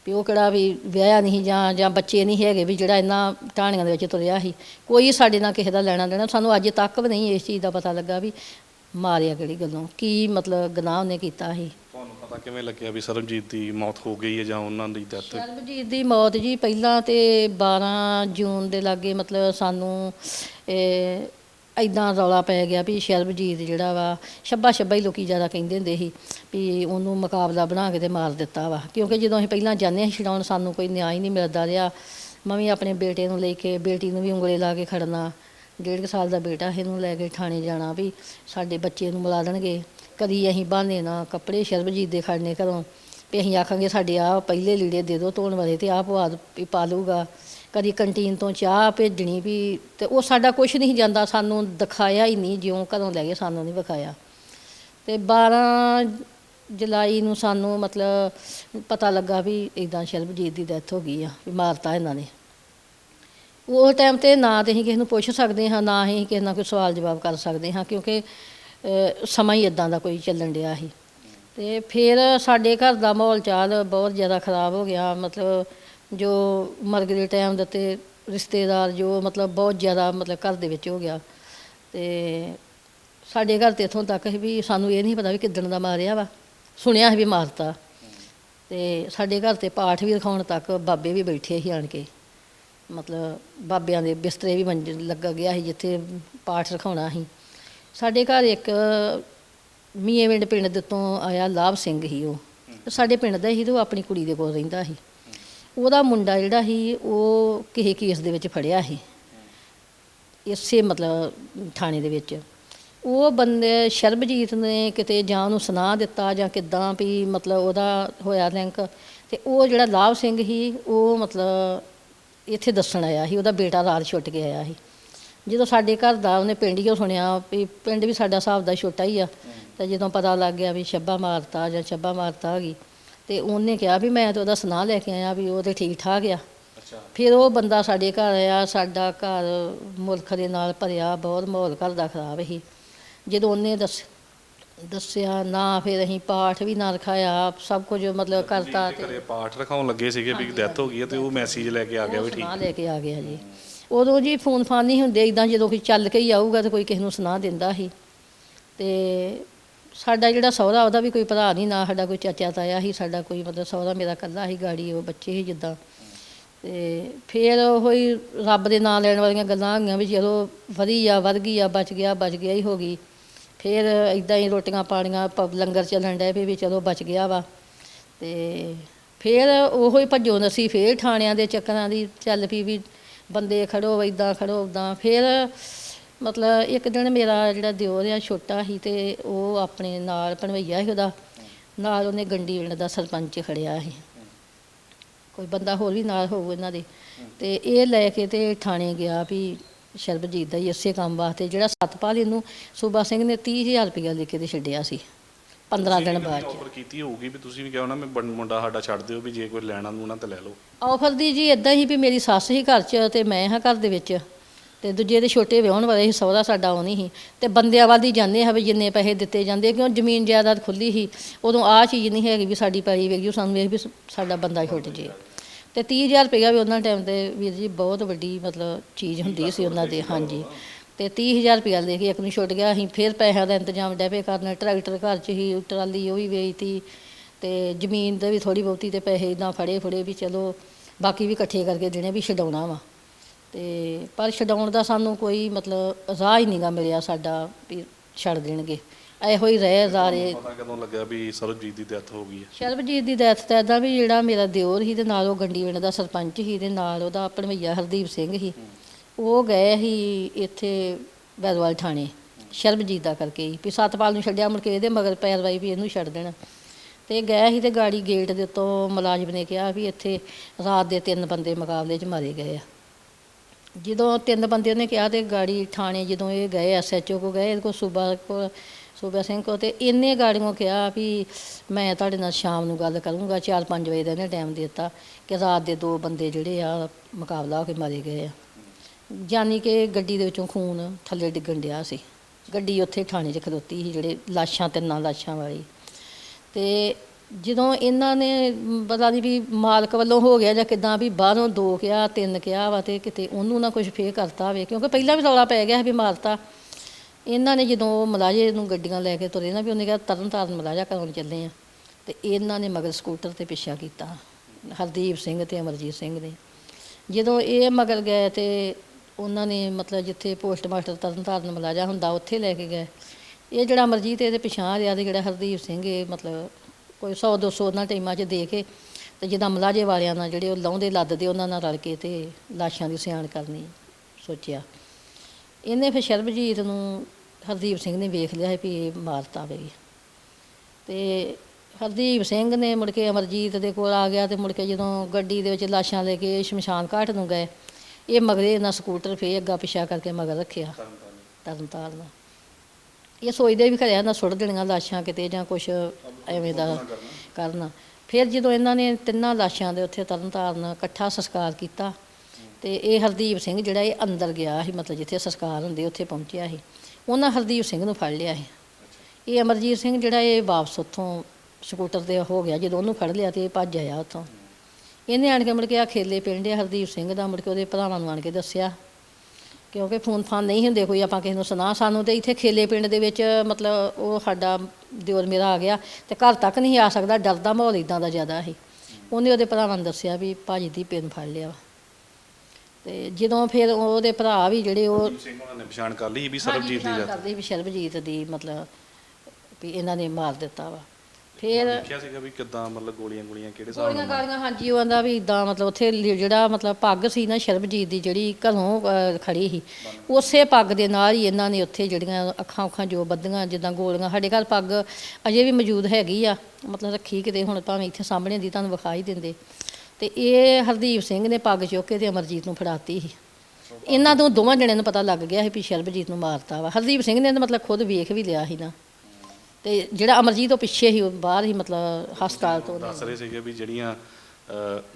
ਵੀ ਉਹ ਕਿਹੜਾ ਵੀ ਵਿਆਹਿਆ ਨਹੀਂ ਜਾਂ ਜਾਂ ਬੱਚੇ ਨਹੀਂ ਹੈਗੇ ਵੀ ਜਿਹੜਾ ਇਹਨਾਂ ਟਾਹਣੀਆਂ ਦੇ ਵਿੱਚ ਤੁਰਿਆ ਸੀ। ਕੋਈ ਸਾਡੇ ਨਾਲ ਕਿਸੇ ਦਾ ਲੈਣਾ ਦੇਣਾ ਸਾਨੂੰ ਅੱਜ ਤੱਕ ਵੀ ਨਹੀਂ ਇਸ ਚੀਜ਼ ਦਾ ਪਤਾ ਲੱਗਾ ਵੀ ਮਾਰਿਆ ਕਿਹੜੀ ਗੱਲੋਂ ਕੀ ਮਤਲਬ ਗੁਨਾਹ ਉਹਨੇ ਕੀਤਾ ਸੀ। ਤੁਹਾਨੂੰ ਪਤਾ ਕਿਵੇਂ ਲੱਗਿਆ ਵੀ ਸਰਬਜੀਤ ਦੀ ਮੌਤ ਹੋ ਗਈ ਹੈ ਜਾਂ ਉਹਨਾਂ ਦੀ ਡੈਥ ਸਰਬਜੀਤ ਦੀ ਮੌਤ ਜੀ ਪਹਿਲਾਂ ਤੇ 12 ਜੂਨ ਦੇ ਲਾਗੇ ਮਤਲਬ ਸਾਨੂੰ ਇਹ ਐਦਾਂ ਰੌਲਾ ਪੈ ਗਿਆ ਵੀ ਸਰਬਜੀਤ ਜਿਹੜਾ ਵਾ, ਸ਼ੱਬਾ ਸ਼ੱਬਾ ਹੀ ਲੋਕੀ ਜ਼ਿਆਦਾ ਕਹਿੰਦੇ ਹੁੰਦੇ ਸੀ ਵੀ ਉਹਨੂੰ ਮੁਕਾਬਲਾ ਬਣਾ ਕੇ ਤੇ ਮਾਰ ਦਿੱਤਾ ਵਾ। ਕਿਉਂਕਿ ਜਦੋਂ ਅਸੀਂ ਪਹਿਲਾਂ ਜਾਂਦੇ ਸੀ ਛਡਾਉਣ, ਸਾਨੂੰ ਕੋਈ ਨਿਆਂ ਹੀ ਨਹੀਂ ਮਿਲਦਾ ਰਿਹਾ। ਮੈਂ ਵੀ ਆਪਣੇ ਬੇਟੇ ਨੂੰ ਲੈ ਕੇ, ਬੇਟੀ ਨੂੰ ਵੀ ਉਂਗਲੇ ਲਾ ਕੇ ਖੜਨਾ, ਡੇਢ ਕੁ ਸਾਲ ਦਾ ਬੇਟਾ ਇਹਨੂੰ ਲੈ ਕੇ ਥਾਣੇ ਜਾਣਾ ਵੀ ਸਾਡੇ ਬੱਚੇ ਨੂੰ ਮਿਲਾ ਦੇਣਗੇ। ਕਦੀ ਅਸੀਂ ਬਹਾਨੇ ਨਾ ਕੱਪੜੇ ਸ਼ਰਬਜੀਤ ਦੇ ਖੜਨੇ ਘਰੋਂ ਵੀ ਅਸੀਂ ਆਖਾਂਗੇ ਸਾਡੇ ਆ ਪਹਿਲੇ ਲੀੜੇ ਦੇ ਦਿਓ ਧੋਣ ਵਾਲੇ ਤੇ ਆਹ ਪਵਾ ਵੀ ਪਾ ਲੂਗਾ ਕਦੀ ਕੰਟੀਨ ਤੋਂ ਚਾਹ ਭੇਜਣੀ ਵੀ ਤੇ ਉਹ ਸਾਡਾ ਕੁਝ ਨਹੀਂ ਜਾਂਦਾ, ਸਾਨੂੰ ਦਿਖਾਇਆ ਹੀ ਨਹੀਂ, ਜਿਉਂ ਘਰੋਂ ਲੈ ਗਏ ਸਾਨੂੰ ਨਹੀਂ ਵਿਖਾਇਆ। ਤੇ 12 ਜੁਲਾਈ ਨੂੰ ਸਾਨੂੰ ਮਤਲਬ ਪਤਾ ਲੱਗਾ ਵੀ ਇਦਾਂ ਸ਼ਰਬਜੀਤ ਦੀ ਡੈਥ ਹੋ ਗਈ ਆ, ਵੀ ਮਾਰਤਾ ਇਹਨਾਂ ਨੇ। ਉਹ ਟਾਈਮ ਤੇ ਨਾ ਤੇ ਅਸੀਂ ਕਿਸੇ ਨੂੰ ਪੁੱਛ ਸਕਦੇ ਹਾਂ, ਨਾ ਅਸੀਂ ਕਿਸੇ ਨਾਲ ਕੋਈ ਸਵਾਲ ਜਵਾਬ ਕਰ ਸਕਦੇ ਹਾਂ, ਕਿਉਂਕਿ ਸਮਾਂ ਹੀ ਇਦਾਂ ਦਾ ਕੋਈ ਚੱਲਣ ਡਿਆ ਸੀ। ਤੇ ਫਿਰ ਸਾਡੇ ਘਰ ਦਾ ਮਾਹੌਲ ਚਾਲ ਬਹੁਤ ਜ਼ਿਆਦਾ ਖਰਾਬ ਹੋ ਗਿਆ, ਮਤਲਬ ਜੋ ਮਰਗ ਦੇ ਟਾਈਮ ਦੇ ਤੇ ਰਿਸ਼ਤੇਦਾਰ ਜੋ ਮਤਲਬ ਬਹੁਤ ਜ਼ਿਆਦਾ ਮਤਲਬ ਘਰ ਦੇ ਵਿੱਚ ਹੋ ਗਿਆ ਤੇ ਸਾਡੇ ਘਰ ਤੇ ਇਥੋਂ ਤੱਕ ਸੀ ਵੀ ਸਾਨੂੰ ਇਹ ਨਹੀਂ ਪਤਾ ਵੀ ਕਿੱਦਣ ਦਾ ਮਾਰਿਆ ਵਾ। ਸੁਣਿਆ ਸੀ ਵੀ ਮਾਰਤਾ। ਤੇ ਸਾਡੇ ਘਰ ਤੇ ਪਾਠ ਵੀ ਰਖਾਉਣ ਤੱਕ ਬਾਬੇ ਵੀ ਬੈਠੇ ਸੀ ਆਣ ਕੇ। ਮਤਲਬ ਬਾਬਿਆਂ ਦੇ ਬਿਸਤਰੇ ਵੀ ਮੰਜ ਲੱਗਾ ਗਿਆ ਸੀ ਜਿੱਥੇ ਪਾਠ ਰਖਾਉਣਾ ਸੀ। ਸਾਡੇ ਘਰ ਇੱਕ ਮੀਏਵਿੰਡ ਪਿੰਡ ਦੇ ਤੋਂ ਆਇਆ ਲਾਭ ਸਿੰਘ ਹੀ ਉਹ। ਸਾਡੇ ਪਿੰਡ ਦਾ ਹੀ ਤੇ ਉਹ ਆਪਣੀ ਕੁੜੀ ਦੇ ਕੋਲ ਰਹਿੰਦਾ ਸੀ। ਉਹਦਾ ਮੁੰਡਾ ਜਿਹੜਾ ਸੀ, ਉਹ ਕਿਸੇ ਕੇਸ ਦੇ ਵਿੱਚ ਫੜਿਆ ਸੀ। ਇਸੇ ਮਤਲਬ ਥਾਣੇ ਦੇ ਵਿੱਚ। ਉਹ ਬੰਦੇ ਸ਼ਰਬਜੀਤ ਨੇ ਕਿਤੇ ਜਾਂ ਉਹਨੂੰ ਸੁਣਾ ਦਿੱਤਾ ਜਾਂ ਕਿਦਾਂ ਵੀ ਮਤਲਬ ਉਹਦਾ ਹੋਇਆ ਲਿੰਕ ਤੇ ਉਹ ਜਿਹੜਾ ਲਾਭ ਸਿੰਘ ਸੀ, ਉਹ ਮਤਲਬ ਇੱਥੇ ਦੱਸਣ ਆਇਆ ਸੀ, ਉਹਦਾ ਬੇਟਾ ਰਾਤ ਛੁੱਟ ਕੇ ਆਇਆ ਸੀ। ਜਦੋਂ ਸਾਡੇ ਘਰ ਦਾ ਉਹਨੇ ਪਿੰਡ ਹੀ ਸੁਣਿਆ ਵੀ ਪਿੰਡ ਵੀ ਸਾਡਾ ਹਿਸਾਬ ਦਾ ਛੋਟਾ ਹੀ ਆ। ਤਾਂ ਜਦੋਂ ਪਤਾ ਲੱਗ ਗਿਆ ਵੀ ਛੱਬਾ ਮਾਰਤਾ ਜਾਂ ਛੱਬਾ ਮਾਰਤਾ ਆ ਗਈ। ਤੇ ਉਹਨੇ ਕਿਹਾ ਵੀ ਮੈਂ ਤਾਂ ਉਹਦਾ ਸੁਨਾਹ ਲੈ ਕੇ ਆਇਆ ਵੀ ਉਹ ਤੇ ਠੀਕ ਠਾਕ ਆ। ਅੱਛਾ। ਫਿਰ ਉਹ ਬੰਦਾ ਸਾਡੇ ਘਰ ਆਇਆ ਸਾਡਾ ਘਰ ਮੁਲਕ ਦੇ ਨਾਲ ਭਰਿਆ ਬਹੁਤ ਮਾਹੌਲ ਘਰ ਦਾ ਖਰਾਬ ਸੀ। ਜਦੋਂ ਉਹਨੇ ਦੱਸ ਦੱਸਿਆ ਨਾ ਫਿਰ ਅਸੀਂ ਪਾਠ ਵੀ ਨਾ ਰਖਾਇਆ ਸਭ ਕੁਝ ਮਤਲਬ ਕਰਤਾ ਤੇ ਪਾਠ ਰਖਾਉਣ ਲੱਗੇ ਸੀਗੇ ਵੀ ਡੈਥ ਹੋ ਗਈ ਹੈ ਤੇ ਉਹ ਮੈਸੇਜ ਲੈ ਕੇ ਆ ਗਿਆ ਵੀ ਠੀਕ ਸੁਨਾਹ ਲੈ ਕੇ ਆ ਗਿਆ ਜੀ। ਉਦੋਂ ਜੀ ਫੋਨ ਫਾਨ ਨਹੀਂ ਹੁੰਦੇ ਇਦਾਂ ਜਦੋਂ ਕੋਈ ਚੱਲ ਕੇ ਹੀ ਆਊਗਾ ਤੇ ਕੋਈ ਕਿਸੇ ਨੂੰ ਸੁਣਾ ਦਿੰਦਾ ਸੀ। ਤੇ ਸਾਡਾ ਜਿਹੜਾ ਸਹੁਰਾ, ਉਹਦਾ ਵੀ ਕੋਈ ਭਰਾ ਨਹੀਂ, ਨਾ ਸਾਡਾ ਕੋਈ ਚਾਚਾ ਤਾਇਆ ਸੀ ਸਾਡਾ ਕੋਈ ਮਤਲਬ ਸਹੁਰਾ ਮੇਰਾ ਇਕੱਲਾ ਸੀ ਗਾੜੀ ਉਹ ਬੱਚੇ ਸੀ ਜਿੱਦਾਂ। ਤੇ ਫਿਰ ਉਹ ਹੀ ਰੱਬ ਦੇ ਨਾਂ ਲੈਣ ਵਾਲੀਆਂ ਗੱਲਾਂ ਹੈਗੀਆਂ ਵੀ ਜਦੋਂ ਵਧੀ ਆ ਵਧ ਗਈ ਆ ਬਚ ਗਿਆ ਬਚ ਗਿਆ ਹੀ ਹੋ ਗਈ। ਫਿਰ ਇਦਾਂ ਹੀ ਰੋਟੀਆਂ ਪਾਣੀਆਂ, ਪ- ਲੰਗਰ ਚੱਲਣ ਡਿਆ ਵੀ ਵੀ ਚਲੋ ਬਚ ਗਿਆ ਵਾ। ਤੇ ਫਿਰ ਉਹੋ ਹੀ ਭੱਜੋ ਨਸੀ, ਫਿਰ ਥਾਣਿਆਂ ਦੇ ਚੱਕਰਾਂ ਦੀ ਚੱਲ ਪਈ ਵੀ ਬੰਦੇ ਖੜੋ ਇਦਾਂ ਖੜੋ ਉਦਾਂ ਫਿਰ ਮਤਲਬ ਇੱਕ ਦਿਨ ਮੇਰਾ ਜਿਹੜਾ ਦਿਓਰ ਆ ਛੋਟਾ ਸੀ ਤੇ ਉਹ ਆਪਣੇ ਨਾਲ ਭਣਵਈਆ ਸੀ ਉਹਦਾ। ਨਾਲ ਉਹਨੇ ਗੰਡੀ ਪਿੰਡ ਦਾ ਸਰਪੰਚ ਖੜਿਆ ਸੀ। ਕੋਈ ਬੰਦਾ ਹੋਰ ਵੀ ਨਾਲ ਹੋਊ ਇਹਨਾਂ ਦੇ। ਤੇ ਇਹ ਲੈ ਕੇ ਤੇ ਥਾਣੇ ਗਿਆ ਵੀ ਸ਼ਰਬਜੀਤ ਦਾ ਹੀ ਇਸੇ ਕੰਮ ਵਾਸਤੇ ਜਿਹੜਾ ਸਤਪਾਲ ਇਹਨੂੰ ਸੂਬਾ ਸਿੰਘ ਨੇ 30000 ਰੁਪਇਆ ਲੈ ਕੇ ਤੇ ਛੱਡਿਆ ਸੀ 15 ਦਿਨ ਬਾਅਦ ਆਫਰ ਕੀਤੀ ਹੋਊਗੀ ਵੀ ਤੁਸੀਂ ਵੀ ਕਿਹਾ ਹੋਣਾ ਮੈਂ ਮੁੰਡਾ ਸਾਡਾ ਛੱਡ ਦਿਓ ਵੀ ਜੇ ਕੋਈ ਲੈਣਾ ਨੂੰ ਨਾ ਤੇ ਲੈ ਲਓ। ਆਫਰ ਦੀ ਜੀ ਇਦਾਂ ਹੀ ਵੀ ਮੇਰੀ ਸੱਸ ਹੀ ਘਰ 'ਚ ਤੇ ਮੈਂ ਹਾਂ ਘਰ ਦੇ ਵਿੱਚ। ਤੇ ਦੂਜੇ ਦੇ ਛੋਟੇ ਵਿਆਹਣ ਵਾਲੇ ਸੀ, ਸਹੁਰਾ ਸਾਡਾ ਉਹ ਨਹੀਂ ਸੀ। ਤੇ ਬੰਦਿਆਂ ਵੱਲ ਹੀ ਜਾਂਦੇ ਹਾਂ ਵੀ ਜਿੰਨੇ ਪੈਸੇ ਦਿੱਤੇ ਜਾਂਦੇ ਕਿਉਂ ਜ਼ਮੀਨ ਜਾਇਦਾਦ ਖੁੱਲੀ ਸੀ, ਉਦੋਂ ਆਹ ਚੀਜ਼ ਨਹੀਂ ਹੈਗੀ ਵੀ ਸਾਡੀ ਪੈਲੀ ਵੇਖੀ ਸਾਨੂੰ ਵੇਖ ਵੀ ਸਾਡਾ ਬੰਦਾ ਛੁੱਟ ਜੇ। ਤੇ 30000 ਰੁਪਇਆ ਵੀ ਉਹਨਾਂ ਟਾਈਮ ਤੇ ਵੀਰ ਜੀ ਬਹੁਤ ਵੱਡੀ ਮਤਲਬ ਚੀਜ਼ ਹੁੰਦੀ ਸੀ ਉਹਨਾਂ ਦੇ, ਹਾਂਜੀ। ਤੇ 30000 ਰੁਪਇਆ ਲੈ ਕੇ ਇੱਕ ਨੂੰ ਛੁੱਟ ਗਿਆ ਅਸੀਂ ਫਿਰ ਪੈਸਿਆਂ ਦਾ ਇੰਤਜ਼ਾਮ ਡੈਪੇ ਕਰਨ, ਟਰੈਕਟਰ ਘਰ 'ਚ ਹੀ, ਟਰਾਲੀ ਉਹ ਵੀ ਵੇਚਤੀ ਤੇ ਜ਼ਮੀਨ ਦੇ ਵੀ ਥੋੜੀ ਬਹੁਤੀ ਤੇ ਪੈਸੇ ਇਦਾਂ ਫੜੇ ਫੜੇ ਵੀ ਚਲੋ, ਬਾਕੀ ਵੀ ਇਕੱਠੇ ਕਰਕੇ ਦੇਣੇ ਵੀ ਛਡਾਉਣਾ ਵਾ। ਤੇ ਪਰ ਛਡਾਉਣ ਦਾ ਸਾਨੂੰ ਕੋਈ ਮਤਲਬ ਰਾਹ ਹੀ ਨਹੀਂਗਾ ਮਿਲਿਆ ਸਾਡਾ ਵੀ ਛੱਡ ਦੇਣਗੇ। ਇਹੋ ਹੀ ਰਹਿ ਜ਼ਾਰੇ ਪਤਾ ਕਦੋਂ ਲੱਗਾ ਵੀ ਸਰਬਜੀਤ ਦੀ ਡੈਥ ਹੋ ਗਈ ਹੈ? ਸ਼ਰਬਜੀਤ ਦੀ ਡੈਥ ਤਾਂ ਇੱਦਾਂ ਵੀ ਜਿਹੜਾ ਮੇਰਾ ਦਿਓਰ ਸੀ ਤੇ ਨਾਲ ਉਹ ਗੰਡੀ ਪਿੰਡ ਦਾ ਸਰਪੰਚ ਸੀ ਤੇ ਨਾਲ ਉਹਦਾ ਭਣਵਈਆ ਹਰਦੀਪ ਸਿੰਘ ਸੀ। ਉਹ ਗਏ ਸੀ ਇੱਥੇ ਬੈਦਵਾਲ ਥਾਣੇ ਸ਼ਰਬਜੀਤ ਦਾ ਕਰਕੇ ਹੀ। ਵੀ ਸਤਪਾਲ ਨੂੰ ਛੱਡਿਆ ਮੁੜ ਕੇ ਇਹਦੇ ਮਗਰ ਪੈਰਵਾਈ ਵੀ ਇਹਨੂੰ ਛੱਡ ਦੇਣਾ। ਤੇ ਗਏ ਸੀ ਤੇ ਗਾੜੀ ਗੇਟ ਦੇ ਉੱਤੋਂ ਮੁਲਾਜ਼ਮ ਨੇ ਕਿਹਾ ਵੀ ਇੱਥੇ ਰਾਤ ਦੇ ਤਿੰਨ ਬੰਦੇ ਮੁਕਾਬਲੇ 'ਚ ਮਾਰੇ ਗਏ ਆ। ਜਦੋਂ ਤਿੰਨ ਬੰਦੇ ਉਹਨੇ ਕਿਹਾ ਤੇ ਗਾੜੀ ਥਾਣੇ ਜਦੋਂ ਇਹ ਗਏ ਐਸਐਚਓ ਕੋ ਗਏ, ਇਹਦੇ ਕੋ ਸੂਬਾ ਕੋ, ਸੂਬਾ ਸਿੰਘ ਕੋ ਤੇ ਇੰਨੇ ਗਾੜੀਆਂ ਕਿਹਾ ਵੀ ਮੈਂ ਤੁਹਾਡੇ ਨਾਲ ਸ਼ਾਮ ਨੂੰ ਗੱਲ ਕਰੂੰਗਾ 4-5 ਵਜੇ ਦਾ ਇਹਨੇ ਟਾਈਮ ਦੇ ਦਿੱਤਾ ਕਿ ਰਾਤ ਦੇ ਦੋ ਬੰਦੇ ਜਿਹੜੇ ਆ ਮੁਕਾਬਲਾ ਹੋ ਕੇ ਮਾਰੇ ਗਏ ਆ। ਜਾਨੀ ਕਿ ਗੱਡੀ ਦੇ ਵਿੱਚੋਂ ਖੂਨ ਥੱਲੇ ਡਿੱਗਣ ਡਿਆ ਸੀ। ਗੱਡੀ ਉੱਥੇ ਥਾਣੇ 'ਚ ਖਲੋਤੀ ਸੀ, ਜਿਹੜੇ ਲਾਸ਼ਾਂ, ਤਿੰਨਾਂ ਲਾਸ਼ਾਂ ਵਾਲੀ। ਤੇ ਜਦੋਂ ਇਹਨਾਂ ਨੇ ਪਤਾ ਨਹੀਂ ਵੀ ਮਾਲਕ ਵੱਲੋਂ ਹੋ ਗਿਆ ਜਾਂ ਕਿਦਾਂ ਵੀ ਬਾਹਰੋਂ ਦੋ ਕਿਹਾ, ਤਿੰਨ ਕਿਹਾ ਵਾ ਤੇ ਕਿਤੇ ਉਹਨੂੰ ਨਾ ਕੁਝ ਫੇਰ ਕਰਤਾ ਹੋਵੇ, ਕਿਉਂਕਿ ਪਹਿਲਾਂ ਵੀ ਰੌਲਾ ਪੈ ਗਿਆ ਸੀ ਵੀ ਮਾਰਤਾ। ਇਹਨਾਂ ਨੇ ਜਦੋਂ ਉਹ ਮਲਾਜੇ ਨੂੰ ਗੱਡੀਆਂ ਲੈ ਕੇ ਤੁਰੇ ਨਾ, ਵੀ ਉਹਨੇ ਕਿਹਾ ਤਰਨ ਤਾਰਨ ਮਲਾਜਾ ਕਰਾਉਣ ਚੱਲੇ ਆ। ਤੇ ਇਹਨਾਂ ਨੇ ਮਗਰ ਸਕੂਟਰ ਤੇ ਪਿੱਛਾ ਕੀਤਾ, ਹਰਦੀਪ ਸਿੰਘ ਤੇ ਅਮਰਜੀਤ ਸਿੰਘ ਨੇ। ਜਦੋਂ ਇਹ ਮਗਰ ਗਏ ਤੇ ਉਹਨਾਂ ਨੇ ਮਤਲਬ ਜਿੱਥੇ ਪੋਸਟ ਮਾਸਟਰ ਤਰਨ ਤਾਰਨ ਮਲਾਜਾ ਹੁੰਦਾ, ਉੱਥੇ ਲੈ ਕੇ ਗਏ। ਇਹ ਜਿਹੜਾ ਅਮਰਜੀਤ, ਇਹਦੇ ਪਿਛਾਂ ਰਿਹਾ ਤੇ ਜਿਹੜਾ ਹਰਦੀਪ ਸਿੰਘ, ਇਹ ਮਤਲਬ ਕੋਈ 100 200 ਉਹਨਾਂ ਟਾਈਮਾਂ 'ਚ ਦੇ ਕੇ ਤੇ ਜਿੱਦਾਂ ਮਲਾਜੇ ਵਾਲਿਆਂ ਨਾਲ ਜਿਹੜੇ ਉਹ ਲਾਉਂਦੇ ਲੱਦਦੇ ਉਹਨਾਂ ਨਾਲ ਰਲ ਕੇ ਤੇ ਲਾਸ਼ਾਂ ਦੀ ਸਿਆਣ ਕਰਨੀ ਸੋਚਿਆ। ਇਹਨੇ ਫਿਰ ਸ਼ਰਬਜੀਤ ਨੂੰ ਹਰਦੀਪ ਸਿੰਘ ਨੇ ਵੇਖ ਲਿਆ ਵੀ ਇਹ ਮਾਰਤਾ ਬਈ। ਤੇ ਹਰਦੀਪ ਸਿੰਘ ਨੇ ਮੁੜ ਕੇ ਅਮਰਜੀਤ ਦੇ ਕੋਲ ਆ ਗਿਆ ਤੇ ਮੁੜ ਕੇ ਜਦੋਂ ਗੱਡੀ ਦੇ ਵਿੱਚ ਲਾਸ਼ਾਂ ਲੈ ਕੇ ਸ਼ਮਸ਼ਾਨ ਘਾਟ ਨੂੰ ਗਏ, ਇਹ ਮਗਰੇ ਇਹਨਾਂ ਸਕੂਟਰ ਫੇ ਅੱਗਾ ਪਿਛਾ ਕਰਕੇ ਮਗਰ ਰੱਖਿਆ। ਤਰਨ ਤਾਰਨ ਇਹ ਸੋਚਦੇ ਵੀ ਖਰਿਆ ਨਾ ਸੁੱਟ ਦੇਣੀਆਂ ਲਾਸ਼ਾਂ ਕਿਤੇ ਜਾਂ ਕੁਛ ਐਵੇਂ ਦਾ ਕਰਨਾ। ਫਿਰ ਜਦੋਂ ਇਹਨਾਂ ਨੇ ਤਿੰਨਾਂ ਲਾਸ਼ਾਂ ਦੇ ਉੱਥੇ ਤਰਨ ਤਾਰਨ ਇਕੱਠਾ ਸੰਸਕਾਰ ਕੀਤਾ ਤੇ ਇਹ ਹਰਦੀਪ ਸਿੰਘ ਜਿਹੜਾ ਇਹ ਅੰਦਰ ਗਿਆ ਸੀ ਮਤਲਬ ਜਿੱਥੇ ਸੰਸਕਾਰ ਹੁੰਦੇ ਉੱਥੇ ਪਹੁੰਚਿਆ ਸੀ ਉਹਨਾਂ ਹਰਦੀਪ ਸਿੰਘ ਨੂੰ ਫੜ ਲਿਆ ਸੀ। ਇਹ ਅਮਰਜੀਤ ਸਿੰਘ ਜਿਹੜਾ ਇਹ ਵਾਪਸ ਉੱਥੋਂ ਸਕੂਟਰ ਤੇ ਹੋ ਗਿਆ ਜਦੋਂ ਉਹਨੂੰ ਫੜ ਲਿਆ ਤੇ ਇਹ ਭੱਜ ਆਇਆ ਉੱਥੋਂ। ਇਹਨੇ ਆਣ ਕੇ ਮੁੜ ਕੇ ਆ ਖੇਲੇ ਪਿੰਡ ਹਰਦੀਪ ਸਿੰਘ ਦਾ ਮੁੜ ਕੇ ਉਹਦੇ ਭਰਾਵਾਂ ਨੂੰ ਆਣ ਕੇ ਦੱਸਿਆ। ਕਿਉਂਕਿ ਫੋਨ ਫਾਨ ਨਹੀਂ ਹੁੰਦੇ ਕੋਈ ਆਪਾਂ ਕਿਸੇ ਨੂੰ ਸੁਣਾ ਸਾਨੂੰ ਤੇ ਇੱਥੇ ਖੇਲੇ ਪਿੰਡ ਦੇ ਵਿੱਚ ਮਤਲਬ ਉਹ ਸਾਡਾ ਦਿਓਰ ਮੇਰਾ ਆ ਗਿਆ ਤੇ ਘਰ ਤੱਕ ਨਹੀਂ ਆ ਸਕਦਾ ਡਰਦਾ ਮਾਹੌਲ ਇਦਾਂ ਦਾ ਜ਼ਿਆਦਾ ਸੀ। ਉਹਨੇ ਉਹਦੇ ਭਰਾਵਾਂ ਨੂੰ ਦੱਸਿਆ ਵੀ ਭਾਜੀ ਦੀ ਪਿੰਨ ਫੜ ਲਿਆ ਤੇ ਜਦੋਂ ਫਿਰ ਉਹਦੇ ਭਰਾ ਵੀ ਜਿਹੜੇ ਉਹ ਸਿੰਘ ਉਹਨਾਂ ਨੇ ਪਛਾਣ ਕਰ ਲਈ ਵੀ ਸਰਬਜੀਤ ਦੀ ਹਾਂਜੀ, ਜੱਤ ਕਰਦੇ ਵੀ ਸ਼ਰਬਜੀਤ ਦੀ ਮਤਲਬ ਵੀ ਇਹਨਾਂ ਨੇ ਮਾਰ ਦਿੱਤਾ ਵਾ। ਫਿਰ ਦੇਖਿਆ ਸੀਗਾ ਵੀ ਕਿੱਦਾਂ ਮਤਲਬ ਗੋਲੀਆਂ ਗੋਲੀਆਂ ਕਿਹੜੇ ਹਿਸਾਬ ਗੋਲੀਆਂ ਨਾਲ ਗਾਲੀਆਂ ਹਾਂਜੀ ਉਹ ਆਂਦਾ ਵੀ ਇਦਾਂ ਮਤਲਬ ਉੱਥੇ ਲਿ- ਜਿਹੜਾ ਮਤਲਬ ਪੱਗ ਸੀ ਨਾ ਸ਼ਰਬਜੀਤ ਦੀ ਜਿਹੜੀ ਘਰੋਂ ਅਹ, ਖੜੀ ਸੀ ਉਸੇ ਪੱਗ ਦੇ ਨਾਲ ਹੀ ਇਹਨਾਂ ਨੇ ਉੱਥੇ ਜਿਹੜੀਆਂ ਅੱਖਾਂ ਅੱਖਾਂ ਜੋ ਬੱਧੀਆਂ ਜਿੱਦਾਂ ਗੋਲੀਆਂ ਸਾਡੇ ਘਰ ਪੱਗ ਅਜੇ ਵੀ ਮੌਜੂਦ ਹੈਗੀ ਆ ਮਤਲਬ ਰੱਖੀ ਕਿਤੇ ਹੁਣ ਭਾਵੇਂ ਇੱਥੇ ਸਾਹਮਣੇ ਦੀ ਤੁਹਾਨੂੰ ਵਿਖਾਈ ਦਿੰਦੇ। ਤੇ ਇਹ ਹਰਦੀਪ ਸਿੰਘ ਨੇ ਪੱਗ ਚੁੱਕ ਕੇ ਤੇ ਅਮਰਜੀਤ ਨੂੰ ਫੜਾਤੀ ਸੀ। ਇਹਨਾਂ ਤੋਂ ਦੋਵਾਂ ਜਣਿਆਂ ਨੂੰ ਪਤਾ ਲੱਗ ਗਿਆ ਸੀ ਵੀ ਸ਼ਰਬਜੀਤ ਨੂੰ ਮਾਰਤਾ ਵਾ। ਹਰਦੀਪ ਸਿੰਘ ਨੇ ਤਾਂ ਮਤਲਬ ਖੁਦ ਵੇਖ ਵੀ ਲਿਆ ਸੀ ਨਾ। ਤੇ ਜਿਹੜਾ ਅਮਰਜੀਤ ਉਹ ਪਿੱਛੇ ਹੀ ਬਾਹਰ ਹੀ ਮਤਲਬ ਹਸਪਤਾਲ ਤੋਂ ਦੱਸ ਰਹੇ ਸੀਗੇ ਵੀ ਜਿਹੜੀਆਂ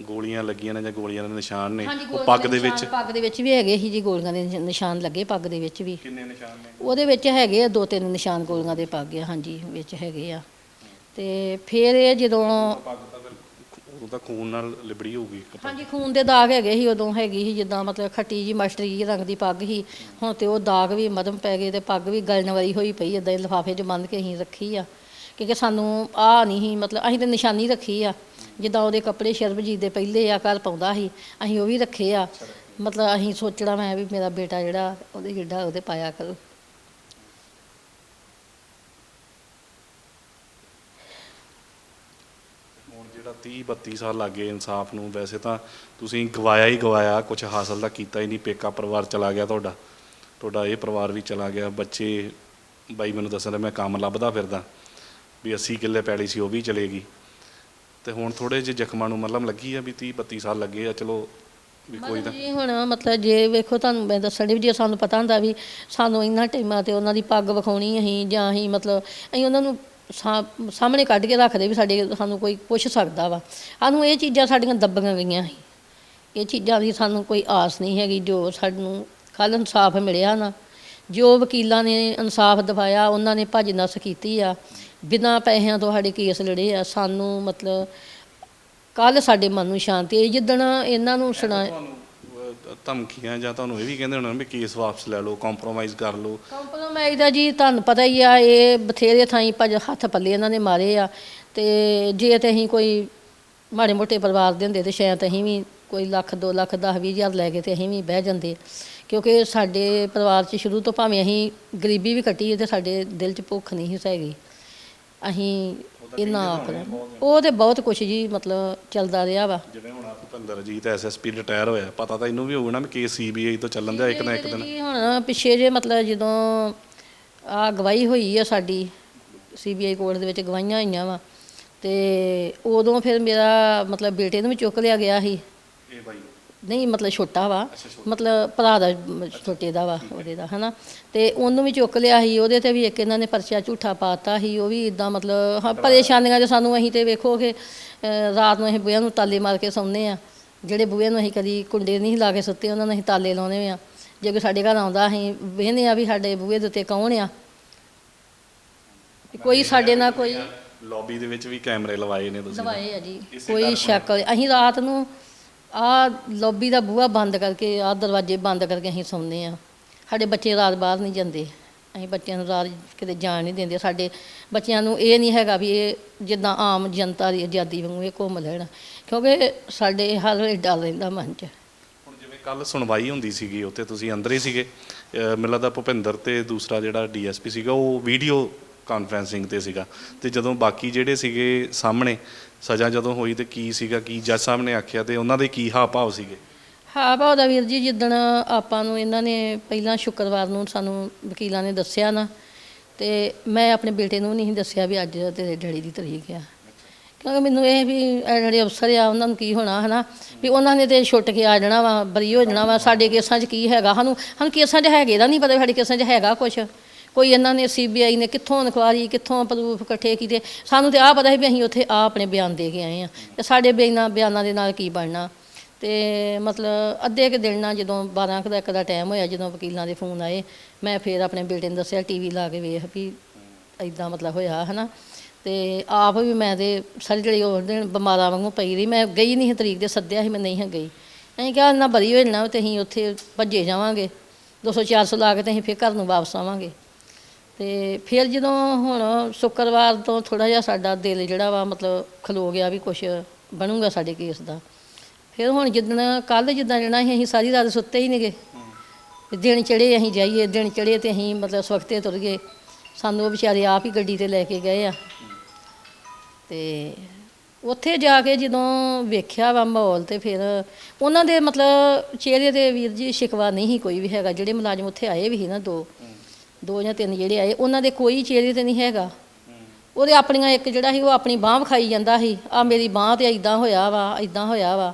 ਗੋਲੀਆਂ ਲੱਗੀਆਂ ਨੇ ਜਾਂ ਗੋਲੀਆਂ ਦੇ ਨਿਸ਼ਾਨ ਨੇ ਹਾਂਜੀ, ਉਹ ਗੋਲੀਆਂ ਪੱਗ ਦੇ ਦੇ ਵਿੱਚ? ਨਿਸ਼ਾਨ ਪੱਗ ਦੇ ਵਿੱਚ ਵੀ ਹੈਗੇ ਸੀ ਜੀ ਗੋਲੀਆਂ ਦੇ ਨਿਸ਼- ਨਿਸ਼ਾਨ ਲੱਗੇ ਪੱਗ ਦੇ ਵਿੱਚ ਵੀ। ਕਿੰਨੇ ਨਿਸ਼ਾਨ ਨੇ? ਉਹਦੇ ਵਿੱਚ ਹੈਗੇ ਆ ਦੋ ਤਿੰਨ ਨਿਸ਼ਾਨ ਗੋਲੀਆਂ ਦੇ ਪੱਗ ਆ ਹਾਂਜੀ ਵਿੱਚ ਹੈਗੇ ਆ। ਤੇ ਫਿਰ ਇਹ ਜਦੋਂ ਪੱਗ ਤਾਂ ਖੂਨ ਨਾਲ ਲਿਬੜੀ ਹੋਊਗੀ ਕੱਪੜੇ। ਹਾਂਜੀ, ਖੂਨ ਦੇ ਦਾਗ ਹੈਗੇ ਸੀ, ਉਦੋਂ ਹੈਗੀ ਸੀ, ਜਿੱਦਾਂ ਮਤਲਬ ਖੱਟੀ ਜੀ ਮਸਟਰੀ ਜੀ ਰੰਗ ਦੀ ਪੱਗ ਸੀ। ਹੁਣ ਤੇ ਉਹ ਦਾਗ ਵੀ ਮਦਮ ਪੈ ਗਏ ਤੇ ਪੱਗ ਵੀ ਗਲਣ ਵਾਲੀ ਹੋਈ ਪਈ ਇਦਾਂ ਲਿਫਾਫੇ 'ਚ ਬੰਨ੍ਹ ਕੇ ਅਸੀਂ ਰੱਖੀ ਆ। ਕਿਉਂਕਿ ਸਾਨੂੰ ਆ ਨਹੀਂ ਸੀ, ਮਤਲਬ ਅਸੀਂ ਤੇ ਨਿਸ਼ਾਨੀ ਰੱਖੀ ਆ। ਜਿੱਦਾਂ ਉਹਦੇ ਕੱਪੜੇ ਸ਼ਰਬਜੀਤ ਦੇ ਪਹਿਲੇ ਆ, ਘਰ ਪਾਉਂਦਾ ਸੀ, ਅਸੀਂ ਉਹ ਵੀ ਰੱਖੇ ਆ। ਮਤਲਬ ਅਸੀਂ ਸੋਚਣਾ ਮੈਂ ਵੀ ਮੇਰਾ ਬੇਟਾ ਜਿਹੜਾ, ਉਹਦੇ ਜਿੱਡਾ ਉਹਦੇ ਪਾਇਆ ਕਰੂ ਹੁਣ ਜਿਹੜਾ 30 32 ਸਾਲ ਲੱਗੇ ਇਨਸਾਫ ਨੂੰ। ਵੈਸੇ ਤਾਂ ਤੁਸੀਂ ਗਵਾਇਆ ਹੀ ਗਵਾਇਆ ਕੁਝ ਹਾਸਲ ਤਾਂ ਕੀਤਾ ਹੀ ਨਹੀਂ ਪੇਕਾ ਪਰਿਵਾਰ ਚਲਾ ਗਿਆ ਤੁਹਾਡਾ। ਤੁਹਾਡਾ ਇਹ ਪਰਿਵਾਰ ਵੀ ਚਲਾ ਗਿਆ। ਬੱਚੇ ਬਾਈ ਮੈਨੂੰ ਦੱਸਣ ਮੈਂ ਕੰਮ ਲੱਭਦਾ ਫਿਰਦਾ। ਵੀ 80 ਕਿੱਲੇ ਪੈਲੀ ਸੀ ਉਹ ਵੀ ਚਲੇਗੀ ਤੇ ਹੁਣ ਥੋੜੇ ਜਿਹੇ ਜ਼ਖਮਾਂ ਨੂੰ ਮਲਮ ਲੱਗੀ ਆ ਵੀ 30 32 ਸਾਲ ਲੱਗੇ ਆ ਚਲੋ ਵੀ ਕੋਈ ਤਾਂ ਜੀ ਹੁਣ ਮਤਲਬ ਜੇ ਵੇਖੋ ਤੁਹਾਨੂੰ ਮੈਂ ਦੱਸਣ ਦੀ ਵੀ ਜੇ ਸਾਨੂੰ ਪਤਾ ਹੁੰਦਾ ਵੀ ਸਾਨੂੰ ਇੰਨਾ ਟਾਈਮਾਂ ਤੇ ਉਹਨਾਂ ਦੀ ਪੱਗ ਵਿਖਾਉਣੀ ਅਸੀਂ ਜਾਂ ਅਸੀਂ ਮਤਲਬ ਅਸੀਂ ਉਹਨਾਂ ਨੂੰ ਸਾ- ਸਾਹਮਣੇ ਕੱਢ ਕੇ ਰੱਖਦੇ ਵੀ ਸਾਡੇ ਸਾਨੂੰ ਕੋਈ ਪੁੱਛ ਸਕਦਾ ਵਾ। ਸਾਨੂੰ ਇਹ ਚੀਜ਼ਾਂ ਸਾਡੀਆਂ ਦੱਬੀਆਂ ਗਈਆਂ ਸੀ। ਇਹ ਚੀਜ਼ਾਂ ਦੀ ਸਾਨੂੰ ਕੋਈ ਆਸ ਨਹੀਂ ਹੈਗੀ, ਜੋ ਸਾਨੂੰ ਕੱਲ੍ਹ ਇਨਸਾਫ ਮਿਲਿਆ ਨਾ। ਜੋ ਵਕੀਲਾਂ ਨੇ ਇਨਸਾਫ ਦਿਵਾਇਆ, ਉਹਨਾਂ ਨੇ ਭੱਜ ਨੱਸ ਕੀਤੀ ਆ। ਬਿਨਾਂ ਪੈਸਿਆਂ ਤੋਂ ਸਾਡੇ ਕੇਸ ਲੜੇ ਆ। ਸਾਨੂੰ ਮਤਲਬ ਕੱਲ ਸਾਡੇ ਮਨ ਨੂੰ ਸ਼ਾਂਤੀ ਆਈ। ਜਿੱਦਣ ਇਹਨਾਂ ਨੂੰ ਸੁਣਾ ਤੁਹਾਨੂੰ ਧਮਕੀਆਂ ਜਾਂ ਤੁਹਾਨੂੰ ਇਹ ਵੀ ਕਹਿੰਦੇ ਹੋਣਾ ਵੀ ਕੇਸ ਵਾਪਸ ਲੈ ਲਓ ਕੰਪਰੋਮਾਈਜ਼ ਕਰ ਲਓ। ਕੰਪਰੋਮਾਈਜ਼ ਦਾ ਜੀ ਤੁਹਾਨੂੰ ਪਤਾ ਹੀ ਆ, ਇਹ ਬਥੇਰੇ ਥਾਈਂ ਭੱਜ ਹੱਥ ਪੱਲੇ ਇਹਨਾਂ ਨੇ ਮਾਰੇ ਆ ਤੇ ਜੇ ਤੇ ਅਸੀਂ ਕੋਈ ਮਾੜੇ ਮੋਟੇ ਪਰਿਵਾਰ ਦੇ ਹੁੰਦੇ ਤੇ ਸ਼ਾਇਦ ਅਸੀਂ ਵੀ ਕੋਈ ਲੱਖ 2 ਲੱਖ 10 ਵੀਹ ਹਜ਼ਾਰ ਲੈ ਕੇ ਤੇ ਅਸੀਂ ਵੀ ਬਹਿ ਜਾਂਦੇ। ਕਿਉਂਕਿ ਸਾਡੇ ਪਰਿਵਾਰ 'ਚ ਸ਼ੁਰੂ ਤੋਂ ਭਾਵੇਂ ਅਸੀਂ ਗਰੀਬੀ ਵੀ ਕੱਟੀ ਹੈ ਤੇ ਸਾਡੇ ਦਿਲ 'ਚ ਭੁੱਖ ਨਹੀਂ ਸੀ ਹੈਗੀ। ਅਸੀਂ ਇਹਨਾਂ ਆਖਦਾ। ਉਹ ਤੇ ਬਹੁਤ ਕੁਛ ਜੀ ਮਤਲਬ ਚੱਲਦਾ ਰਿਹਾ ਵਾ। ਜਿਵੇਂ ਹੁਣ ਆ ਭੁਪਿੰਦਰ ਅਜੀਤ ਐਸਐਸਪੀ ਰਿਟਾਇਰ ਹੋਇਆ ਪਤਾ ਤਾਂ ਇਹਨੂੰ ਵੀ ਹੋਊਗਾ ਨਾ ਵੀ ਕੇਸ ਸੀਬੀਆਈ ਤੋਂ ਚੱਲਣ ਦਿਆ ਇੱਕ ਨਾ ਇੱਕ ਦਿਨ। ਜੀ ਹੁਣ ਪਿੱਛੇ ਜੇ ਮਤਲਬ ਜਦੋਂ ਆ ਗਵਾਹੀ ਹੋਈ ਆ ਸਾਡੀ ਸੀਬੀਆਈ ਕੋਰਟ ਦੇ ਵਿੱਚ ਗਵਾਹੀਆਂ ਹੋਈਆਂ ਵਾ ਤੇ ਉਦੋਂ ਫਿਰ ਮੇਰਾ ਮਤਲਬ ਬੇਟੇ ਨੂੰ ਵੀ ਚੁੱਕ ਲਿਆ ਗਿਆ ਸੀ। ਇਹ ਬਾਈ। ਨਹੀਂ ਮਤਲਬ ਛੋਟਾ ਵਾ। ਮਤਲਬ ਭਰਾ ਦਾ ਛੋਟੇ ਦਾ ਵਾ ਉਹਦੇ ਦਾ ਹਨਾ। ਤੇ ਉਹਨੂੰ ਵੀ ਚੁੱਕ ਲਿਆ ਸੀ ਉਹਦੇ ਤੇ ਵੀ ਇੱਕ ਇਹਨਾਂ ਨੇ ਪਰਚਾ ਝੂਠਾ ਪਾਤਾ ਸੀ ਉਹ ਵੀ ਇਦਾਂ ਮਤਲਬ ਹਾਂ ਪਰੇਸ਼ਾਨੀਆਂ ਚ ਸਾਨੂੰ ਅਸੀਂ ਤੇ ਵੇਖੋ ਕਿ ਰਾਤ ਨੂੰ ਅਸੀਂ ਬੂਹਿਆਂ ਨੂੰ ਤਾਲੇ ਮਾਰ ਕੇ ਸੌਂਦੇ ਆ ਜਿਹੜੇ ਬੂਹੇ ਨੂੰ ਅਸੀਂ ਕਦੀ ਕੁੰਡੇ ਨਹੀਂ ਲਾ ਕੇ ਸੁੱਤੇ ਉਹਨਾਂ ਨੂੰ ਅਸੀਂ ਤਾਲੇ ਲਾਉਨੇ ਆ ਜੇ ਕੋਈ ਸਾਡੇ ਘਰ ਆਉਂਦਾ ਅਸੀਂ ਵੇਖਦੇ ਆ ਵੀ ਸਾਡੇ ਬੂਹੇ ਦੇ ਉੱਤੇ ਕੌਣ ਆ। ਕੋਈ ਸਾਡੇ ਨਾਲ ਕੋਈ ਲੌਬੀ ਦੇ ਵਿੱਚ ਵੀ ਕੈਮਰੇ ਲਵਾਏ ਨੇ ਤੁਸੀਂ ਦਵਾਏ ਆ ਜੀ। ਕੋਈ ਕਾਰਨ ਸ਼ੱਕ ਅਸੀਂ ਰਾਤ ਨੂੰ ਆ ਲੌਬੀ ਦਾ ਬੂਹਾ ਬੰਦ ਕਰਕੇ, ਆ ਦਰਵਾਜ਼ੇ ਬੰਦ ਕਰਕੇ ਅਸੀਂ ਸੌਂਦੇ ਆ ਸਾਡੇ ਬੱਚੇ ਰਾਤ ਬਾਹਰ ਨਹੀਂ ਜਾਂਦੇ। ਅਸੀਂ ਬੱਚਿਆਂ ਨੂੰ ਰਾਤ ਕਿਤੇ ਜਾਣ ਨਹੀਂ ਦਿੰਦੇ। ਸਾਡੇ ਬੱਚਿਆਂ ਨੂੰ ਇਹ ਨਹੀਂ ਹੈਗਾ ਵੀ ਇਹ ਜਿੱਦਾਂ ਆਮ ਜਨਤਾ ਦੀ ਆਜ਼ਾਦੀ ਵਾਂਗੂ ਇਹ ਘੁੰਮ ਲੈਣ। ਕਿਉਂਕਿ ਸਾਡੇ ਹਰ ਵੇਲੇ ਡਰ ਰਹਿੰਦਾ ਮਨ 'ਚ। ਹੁਣ ਜਿਵੇਂ ਕੱਲ ਸੁਣਵਾਈ ਹੁੰਦੀ ਸੀਗੀ, ਉੱਥੇ ਤੁਸੀਂ ਅੰਦਰ ਹੀ ਸੀਗੇ। ਮੈਨੂੰ ਲੱਗਦਾ ਭੁਪਿੰਦਰ ਤੇ ਦੂਸਰਾ ਜਿਹੜਾ ਡੀਐਸਪੀ ਸੀਗਾ, ਉਹ ਵੀਡੀਓ ਕਾਨਫਰੈਂਸਿੰਗ ਤੇ ਸੀਗਾ। ਤੇ ਜਦੋਂ ਬਾਕੀ ਜਿਹੜੇ ਸੀਗੇ ਸਾਹਮਣੇ ਸਜ਼ਾ ਜਦੋਂ ਹੋਈ ਤੇ ਕੀ ਸੀਗਾ, ਕੀ ਜੱਜ ਸਾਹਿਬ ਨੇ ਆਖਿਆ ਤੇ ਉਹਨਾਂ ਦੇ ਕੀ ਹਾਵ ਭਾਵ ਸੀਗੇ? ਹਾਂ ਭਾਉਦਾ ਵੀਰ ਜੀ, ਜਿੱਦਣ ਆਪਾਂ ਨੂੰ ਇਹਨਾਂ ਨੇ ਪਹਿਲਾਂ ਸ਼ੁੱਕਰਵਾਰ ਨੂੰ ਸਾਨੂੰ ਵਕੀਲਾਂ ਨੇ ਦੱਸਿਆ ਨਾ, ਤੇ ਮੈਂ ਆਪਣੇ ਬੇਟੇ ਨੂੰ ਨਹੀਂ ਦੱਸਿਆ ਵੀ ਅੱਜ ਤੇਰੇ ਡੈਡੀ ਦੀ ਤਰੀਕ ਆ। ਕਿਉਂਕਿ ਮੈਨੂੰ ਇਹ ਵੀ, ਇਹ ਜਿਹੜੇ ਅਫਸਰ ਆ, ਉਹਨਾਂ ਨੂੰ ਕੀ ਹੋਣਾ, ਹਨਾ? ਵੀ ਉਹਨਾਂ ਨੇ ਤੇ ਛੁੱਟ ਕੇ ਆ ਜਾਣਾ ਵਾ, ਬਰੀ ਹੋ ਜਾਣਾ ਵਾ, ਸਾਡੇ ਕੇਸਾਂ 'ਚ ਕੀ ਹੈਗਾ ਸਾਨੂੰ? ਸਾਨੂੰ ਕੇਸਾਂ 'ਚ ਹੈਗੇ ਦਾ ਨਹੀਂ ਪਤਾ, ਸਾਡੇ ਕੇਸਾਂ 'ਚ ਹੈਗਾ ਕੁਛ। ਕੋਈ ਇਹਨਾਂ ਨੇ ਸੀਬੀਆਈ ਨੇ ਕਿੱਥੋਂ ਇਨਕੁਆਰੀ ਕਿੱਥੋਂ ਪ੍ਰੂਫ ਇਕੱਠੇ ਕੀਤੇ? ਸਾਨੂੰ ਤੇ ਆਹ ਪਤਾ ਸੀ ਵੀ ਅਸੀਂ ਉੱਥੇ ਆ ਆਪਣੇ ਬਿਆਨ ਦੇ ਕੇ ਆਏ ਆ ਤੇ ਸਾਡੇ ਬਿਆਨਾਂ ਬਿਆਨਾਂ ਦੇ ਨਾਲ ਕੀ ਬਣਨਾ? ਤੇ ਮਤਲਬ ਅੱਧੇ ਕੁ ਦਿਨ ਨਾਲ ਜਦੋਂ 12 ਕੁ ਦਾ ਇੱਕ ਦਾ ਟਾਈਮ ਹੋਇਆ, ਜਦੋਂ ਵਕੀਲਾਂ ਦੇ ਫੋਨ ਆਏ, ਮੈਂ ਫੇਰ ਆਪਣੇ ਬੇਟੇ ਨੂੰ ਦੱਸਿਆ ਟੀਵੀ ਲਾ ਕੇ ਵੇਖ ਵੀ ਇਦਾਂ ਮਤਲਬ ਹੋਇਆ, ਹਨਾ? ਤੇ ਆਪ ਵੀ ਮੈਂ ਤੇ ਸਾਰੀ ਜਿਹੜੀ ਉਹ ਦਿਨ ਬਿਮਾਰਾਂ ਵਾਂਗੂ ਪਈ ਰਹੀ। ਮੈਂ ਗਈ ਨਹੀਂ ਤਰੀਕ ਦੇ ਸੱਦਿਆ ਸੀ, ਮੈਂ ਨਹੀਂ ਹਾਂ ਗਈ। ਅਸੀਂ ਕਿਹਾ ਨਾ ਬਰੀ ਹੋ ਜਾਣਾ ਤੇ ਅਸੀਂ ਉੱਥੇ ਭੱਜੇ ਜਾਵਾਂਗੇ। 200 400 ਲਾ ਕੇ ਤੇ ਅਸੀਂ ਫੇਰ ਘਰ ਨੂੰ ਵਾਪਸ ਆਵਾਂਗੇ। ਤੇ ਫਿਰ ਜਦੋਂ ਹੁਣ ਸ਼ੁੱਕਰਵਾਰ ਤੋਂ ਥੋੜਾ ਜਿਹਾ ਸਾਡਾ ਦਿਲ ਜਿਹੜਾ ਵਾ ਮਤਲਬ ਖਲੋ ਗਿਆ ਵੀ ਕੁਝ ਬਣੂਗਾ ਸਾਡੇ ਕੇਸ ਦਾ। ਫਿਰ ਹੁਣ ਜਿੱਦਣ ਕੱਲ ਜਿੱਦਾਂ ਜਿਹੜਾ ਸੀ, ਅਸੀਂ ਸਾਰੀ ਰਾਤ ਸੁੱਤੇ ਹੀ ਨਹੀਂਗੇ ਦਿਨ ਚੜੇ ਅਸੀਂ ਜਾਈਏ, ਦਿਨ ਚੜੇ ਤੇ ਅਸੀਂ ਮਤਲਬ ਸਵਖਤੇ ਤੁਰ ਗਏ। ਸਾਨੂੰ ਉਹ ਵਿਚਾਰੇ ਆਪ ਹੀ ਗੱਡੀ ਤੇ ਲੈ ਕੇ ਗਏ ਆ। ਤੇ ਉੱਥੇ ਜਾ ਕੇ ਜਦੋਂ ਵੇਖਿਆ ਵਾ ਮਾਹੌਲ ਤੇ ਫਿਰ ਉਹਨਾਂ ਦੇ ਮਤਲਬ ਚਿਹਰੇ ਤੇ ਵੀਰ ਜੀ ਸ਼ਿਕਵਾ ਨਹੀਂ ਸੀ ਕੋਈ ਵੀ ਹੈਗਾ। ਜਿਹੜੇ ਮੁਲਾਜ਼ਮ ਉੱਥੇ ਆਏ ਵੀ ਸੀ ਨਾ ਦੋ ਦੋ ਜਾਂ ਤਿੰਨ ਜਿਹੜੇ ਆਏ ਉਹਨਾਂ ਦੇ ਕੋਈ ਚਿਹਰੇ ਤੇ ਨਹੀਂ ਹੈਗਾ। ਉਹਦੇ ਆਪਣੀਆਂ ਇੱਕ ਜਿਹੜਾ ਸੀ ਉਹ ਆਪਣੀ ਬਾਹ ਵਿਖਾਈ ਜਾਂਦਾ ਸੀ ਆ ਮੇਰੀ ਬਾਹ ਤੇ ਇਦਾਂ ਹੋਇਆ ਵਾ ਇਦਾਂ ਹੋਇਆ ਵਾ।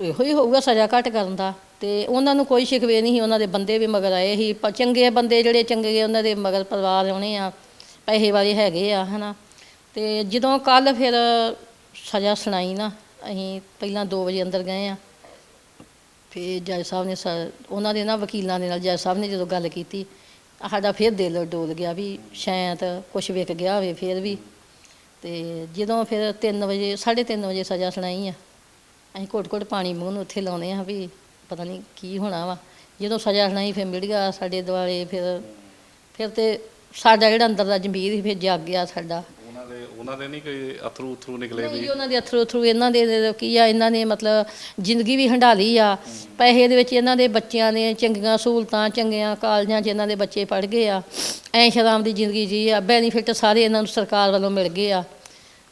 ਇਹੋ ਹੀ ਹੋਊਗਾ ਸਜ਼ਾ ਘੱਟ ਕਰਨ ਦਾ। ਤੇ ਉਹਨਾਂ ਨੂੰ ਕੋਈ ਸ਼ਿਕਵੇ ਨਹੀਂ ਸੀ ਉਹਨਾਂ ਦੇ ਬੰਦੇ ਵੀ ਮਗਰ ਆਏ ਸੀ। ਚੰਗੇ ਬੰਦੇ ਜਿਹੜੇ ਚੰਗੇ ਉਹਨਾਂ ਦੇ ਮਗਰ ਪਰਿਵਾਰ ਆਉਣੇ ਆ ਪੈਸੇ ਵਾਲੇ ਹੈਗੇ ਆ ਹਨਾ। ਤੇ ਜਦੋਂ ਕੱਲ ਫਿਰ ਸਜ਼ਾ ਸੁਣਾਈ ਨਾ ਅਸੀਂ ਪਹਿਲਾਂ 2 ਵਜੇ ਅੰਦਰ ਗਏ ਆ। ਫਿਰ ਜੱਜ ਸਾਹਿਬ ਨੇ ਸ- ਉਹਨਾਂ ਦੇ ਨਾ ਵਕੀਲਾਂ ਦੇ ਨਾਲ ਜੱਜ ਸਾਹਿਬ ਨੇ ਜਦੋਂ ਗੱਲ ਕੀਤੀ, ਸਾਡਾ ਫਿਰ ਦਿਲ ਡੋਲ ਗਿਆ ਵੀ ਸ਼ਾਇਦ ਕੁਝ ਵਿਕ ਗਿਆ ਹੋਵੇ ਫਿਰ ਵੀ। ਤੇ ਜਦੋਂ ਫਿਰ 3 ਵਜੇ 3:30 ਵਜੇ ਸਜ਼ਾ ਸੁਣਾਈ ਆ, ਅਸੀਂ ਘੁੱਟ-ਘੁੱਟ ਪਾਣੀ ਮੂੰਹ ਨੂੰ ਉੱਥੇ ਲਾਉਨੇ ਆ ਵੀ ਪਤਾ ਨਹੀਂ ਕੀ ਹੋਣਾ ਵਾ। ਜਦੋਂ ਸਜ਼ਾ ਸੁਣਾਈ ਫਿਰ ਮਿਲ ਸਾਡੇ ਦੁਆਲੇ, ਫਿਰ ਫਿਰ ਤੇ ਸਾਡਾ ਜਿਹੜਾ ਅੰਦਰ ਦਾ ਜ਼ਮੀਰ ਸੀ, ਫਿਰ ਜਾਗ ਗਿਆ ਸਾਡਾ। ਦੇ ਉਹਨਾਂ ਦੇ ਨਹੀਂ ਕੋਈ ਅਥਰੂ ਉਥਰੂ ਨਿਕਲੇ ਨਹੀਂ ਵੀ? ਜੀ, ਉਹਨਾਂ ਦੇ ਅਥਰੂ ਅਥਰੂ ਇਹਨਾਂ ਦੇ ਦੇ ਕੀ ਆ ਇਹਨਾਂ ਨੇ ਮਤਲਬ ਜ਼ਿੰਦਗੀ ਵੀ ਹੰਡਾਲੀ ਆ। ਪੈਸੇ ਦੇ ਵਿੱਚ ਇਹਨਾਂ ਦੇ ਬੱਚਿਆਂ ਨੇ ਚੰਗੀਆਂ ਸਹੂਲਤਾਂ ਚੰਗੀਆਂ ਕਾਲਜਾਂ 'ਚ ਇਹਨਾਂ ਦੇ ਬੱਚੇ ਪੜ੍ਹ ਗਏ ਆ। ਐ ਸ਼ਰਾਮ ਦੀ ਜ਼ਿੰਦਗੀ ਜੀ ਆ। ਬੈਨੀਫਿਟ ਸਾਰੇ ਇਹਨਾਂ ਨੂੰ ਸਰਕਾਰ ਵੱਲੋਂ ਮਿਲ ਗਏ ਆ।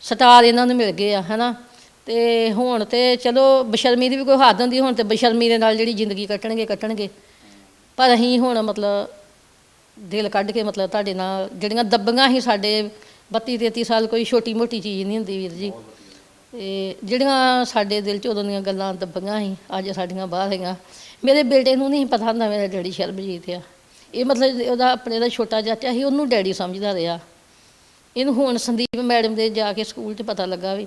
ਸਟਾਰ ਇਹਨਾਂ ਨੂੰ ਮਿਲ ਗਏ ਆ ਹਨਾ? ਤੇ ਹੁਣ ਤੇ ਚਲੋ ਬਸ਼ਰਮੀ ਦੀ ਵੀ ਕੋਈ ਹੱਦ ਹੁੰਦੀ ਹੁਣ ਤੇ ਬਸ਼ਰਮੀ ਦੇ ਨਾਲ ਜਿਹੜੀ ਜ਼ਿੰਦਗੀ ਕੱਟਣਗੇ ਕੱਟਣਗੇ। ਪਰ ਅਸੀਂ ਹੁਣ ਮਤਲਬ ਦਿਲ ਕੱਢ ਕੇ ਮਤਲਬ ਤੁਹਾਡੇ ਨਾਲ ਜਿਹੜੀਆਂ ਦੱਬੀਆਂ ਸੀ ਸਾਡੇ 32 33 ਸਾਲ ਕੋਈ ਛੋਟੀ ਮੋਟੀ ਚੀਜ਼ ਨਹੀਂ ਹੁੰਦੀ ਵੀਰ ਜੀ। ਤੇ ਜਿਹੜੀਆਂ ਸਾਡੇ ਦਿਲ 'ਚ ਉਦੋਂ ਦੀਆਂ ਗੱਲਾਂ ਦੱਬੀਆਂ ਸੀ, ਅੱਜ ਸਾਡੀਆਂ ਬਾਹਰ ਹੈਗੀਆਂ। ਮੇਰੇ ਬੇਟੇ ਨੂੰ ਨਹੀਂ ਪਤਾ ਹੁੰਦਾ ਮੇਰਾ ਡੈਡੀ ਸ਼ਰਬਜੀਤ ਆ। ਇਹ ਮਤਲਬ ਉਹਦਾ ਆਪਣੇ ਦਾ ਛੋਟਾ ਚਾਚਾ ਸੀ, ਉਹਨੂੰ ਡੈਡੀ ਸਮਝਦਾ ਰਿਹਾ। ਇਹਨੂੰ ਹੁਣ ਸੰਦੀਪ ਮੈਡਮ ਦੇ ਜਾ ਕੇ ਸਕੂਲ 'ਚ ਪਤਾ ਲੱਗਾ ਵੀ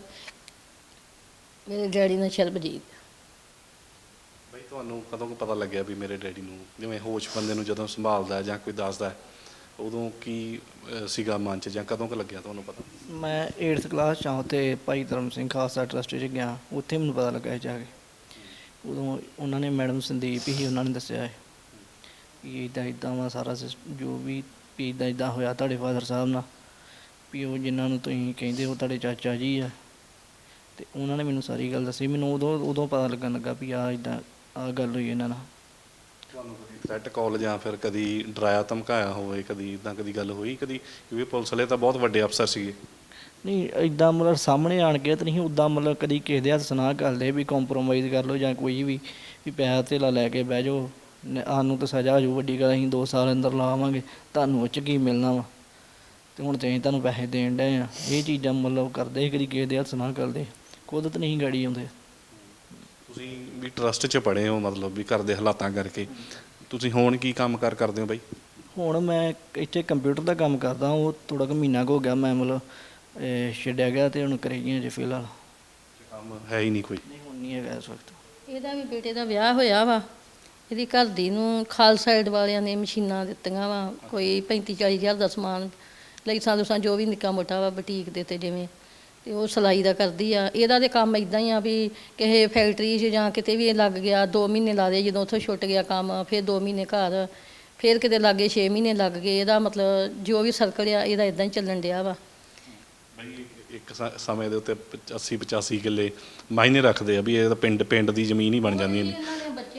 ਮੇਰੇ ਡੈਡੀ ਨਾਲ ਸ਼ਰਬਜੀਤ ਬਈ ਤੁਹਾਨੂੰ ਕਦੋਂ ਕੁ ਪਤਾ ਲੱਗਿਆ ਵੀ ਮੇਰੇ ਡੈਡੀ ਨੂੰ, ਜਿਵੇਂ ਹੋਸ਼ ਬੰਦੇ ਨੂੰ ਜਦੋਂ ਸੰਭਾਲਦਾ ਜਾਂ ਕੋਈ ਦੱਸਦਾ? ਉਦੋਂ ਕੀ ਅਹ, ਸੀਗਾ ਮਨ ਚ ਜਾਂ ਕਦੋਂ ਕੁ ਲੱਗਿਆ ਤੁਹਾਨੂੰ ਪਤਾ? ਮੈਂ 8th ਕਲਾਸ ਚ ਹਾਂ ਤੇ ਭਾਈ ਧਰਮ ਸਿੰਘ ਖਾਲਸਾ ਟਰਸਟ ਚ ਗਿਆ। ਉੱਥੇ ਮੈਨੂੰ ਪਤਾ ਲੱਗਾ ਜਾ ਕੇ। ਉਦੋਂ ਉਹਨਾਂ ਨੇ ਮੈਡਮ ਸੰਦੀਪ ਹੀ ਉਹਨਾਂ ਨੇ ਦੱਸਿਆ ਹੈ ਕਿ ਇਦਾਂ ਇਦਾਂ ਵਾ ਸਾਰਾ ਸਿਸ- ਜੋ ਵੀ ਵੀ ਇਦਾਂ ਇਦਾਂ ਹੋਇਆ ਤੁਹਾਡੇ ਫਾਦਰ ਸਾਹਿਬ ਨਾਲ ਵੀ ਉਹ ਜਿਨ੍ਹਾਂ ਨੂੰ ਤੁਸੀਂ ਕਹਿੰਦੇ ਹੋ ਤੁਹਾਡੇ ਚਾਚਾ ਜੀ ਆ। ਤੇ ਉਹਨਾਂ ਨੇ ਮੈਨੂੰ ਸਾਰੀ ਗੱਲ ਦੱਸੀ। ਮੈਨੂੰ ਉਦੋਂ ਉਦੋਂ ਪਤਾ ਲੱਗਣ ਲੱਗਾ ਵੀ ਆ ਇਦਾਂ ਆ ਗੱਲ ਹੋਈ ਇਹਨਾਂ ਨਾਲ। ਤੁਹਾਨੂੰ ਕਦੀ ਥ੍ਰੈਟ ਕਾਲ ਜਾਂ ਫਿਰ ਕਦੀ ਡਰਾਇਆ ਧਮਕਾਇਆ ਹੋਵੇ ਕਦੀ ਇਦਾਂ ਕਦੀ ਗੱਲ ਹੋਈ ਕਦੀ ਕਿਉਂਕਿ ਪੁਲਿਸ ਵਾਲੇ ਤਾਂ ਬਹੁਤ ਵੱਡੇ ਅਫਸਰ ਸੀਗੇ। ਨਹੀਂ ਇਦਾਂ ਮਤਲਬ ਸਾਹਮਣੇ ਆਣ ਕੇ ਤਾਂ ਨਹੀਂ ਉਦਾਂ ਮਤਲਬ ਕਦੀ ਕਿਸੇ ਦੇ ਹੱਥ ਸੁਣਾ ਕਰਦੇ ਵੀ ਕੰਪਰੋਮਾਈਜ਼ ਕਰ ਲਓ ਜਾਂ ਕੋਈ ਵੀ ਵੀ ਪੈਸਾ ਧੇਲਾ ਲੈ ਕੇ ਬਹਿ ਜਾਓ। ਨ- ਸਾਨੂੰ ਤਾਂ ਸਜ਼ਾ ਹੋ ਜਾਊ ਵੱਡੀ ਗੱਲ ਅਸੀਂ 2 ਸਾਲ ਅੰਦਰ ਲਾਵਾਂਗੇ ਤੁਹਾਨੂੰ ਉਹ 'ਚ ਕੀ ਮਿਲਣਾ ਵਾ? ਤੇ ਹੁਣ ਤੇ ਅਸੀਂ ਤੁਹਾਨੂੰ ਪੈਸੇ ਦੇਣ ਡਏ ਆ। ਇਹ ਚੀਜ਼ਾਂ ਮਤਲਬ ਕਰਦੇ ਸੀ, ਕਦੀ ਕਿਸੇ ਦੇ ਹੱਥ ਸੁਣਾ ਕਰਦੇ ਖੁਦ ਤਾਂ ਨਹੀਂ ਗਾੜੀ ਆਉਂਦੇ। ਤੁਸੀਂ ਵੀ ਟਰਸਟ 'ਚ ਪੜੇ ਹੋ ਮਤਲਬ ਵੀ ਘਰ ਦੇ ਹਾਲਾਤਾਂ ਕਰਕੇ। ਤੁਸੀਂ ਹੁਣ ਕੀ ਕੰਮ ਕਾਰ ਕਰਦੇ ਹੋ ਬਾਈ? ਹੁਣ ਮੈਂ ਇੱਥੇ ਕੰਪਿਊਟਰ ਦਾ ਕੰਮ ਕਰਦਾ ਉਹ ਥੋੜਾ ਕੁ ਮਹੀਨਾ ਕੁ ਹੋ ਗਿਆ ਮੈਂ ਮਤਲਬ ਇਹ ਛੱਡਿਆ ਗਿਆ ਤੇ ਹੁਣ ਕਰੀ ਗਿਆ ਜੇ ਫਿਲਹਾਲ। ਕੰਮ ਹੈ ਹੀ ਨਹੀਂ ਕੋਈ। ਨਹੀਂ ਹੁਣ ਨਹੀਂ ਹੈਗਾ ਇਸ ਵਕਤ। ਇਹਦਾ ਵੀ ਬੇਟੇ ਦਾ ਵਿਆਹ ਹੋਇਆ ਵਾ। ਇਹਦੀ ਘਰ ਦੀ ਨੂੰ ਖਾਲਸਾ ਏਡ ਵਾਲਿਆਂ ਨੇ ਮਸ਼ੀਨਾਂ ਦਿੱਤੀਆਂ ਵਾ ਕੋਈ 35 40 ਹਜ਼ਾਰ ਦਾ ਸਮਾਨ ਲਈ ਸਾਂ ਜੋ ਵੀ ਨਿੱਕਾ ਮੋਟਾ ਵਾ ਬੁਟੀਕ ਦੇ ਤੇ ਜਿਵੇਂ। ਤੇ ਉਹ ਸਿਲਾਈ ਦਾ ਕਰਦੀ ਆ। ਇਹਦਾ ਤੇ ਕੰਮ ਇਦਾਂ ਹੀ ਆ ਵੀ ਕਿਸੇ ਫੈਕਟਰੀ 'ਚ ਜਾਂ ਕਿਤੇ ਵੀ ਇਹ ਲੱਗ ਗਿਆ 2 ਮਹੀਨੇ ਲਾ ਦੇ ਜਦੋਂ ਉੱਥੋਂ ਛੁੱਟ ਗਿਆ ਕੰਮ ਫਿਰ 2 ਮਹੀਨੇ ਘਰ ਫਿਰ ਕਿਤੇ ਲੱਗੇ 6 ਮਹੀਨੇ ਲੱਗ ਗਏ। ਇਹਦਾ ਮਤਲਬ ਜੋ ਵੀ ਸਰਕਲ ਆ ਇਹਦਾ ਇਦਾਂ ਹੀ ਚੱਲਣ ਡਿਆ ਵਾ। ਬਈ ਇੱਕ ਸਮੇਂ ਦੇ ਉੱਤੇ 80 85 ਕਿੱਲੇ ਮਾਇਨੇ ਰੱਖਦੇ ਆ ਵੀ ਇਹ ਤਾਂ ਪਿੰਡ ਪਿੰਡ ਦੀ ਜ਼ਮੀਨ ਹੀ ਬਣ ਜਾਂਦੀ ਨੇ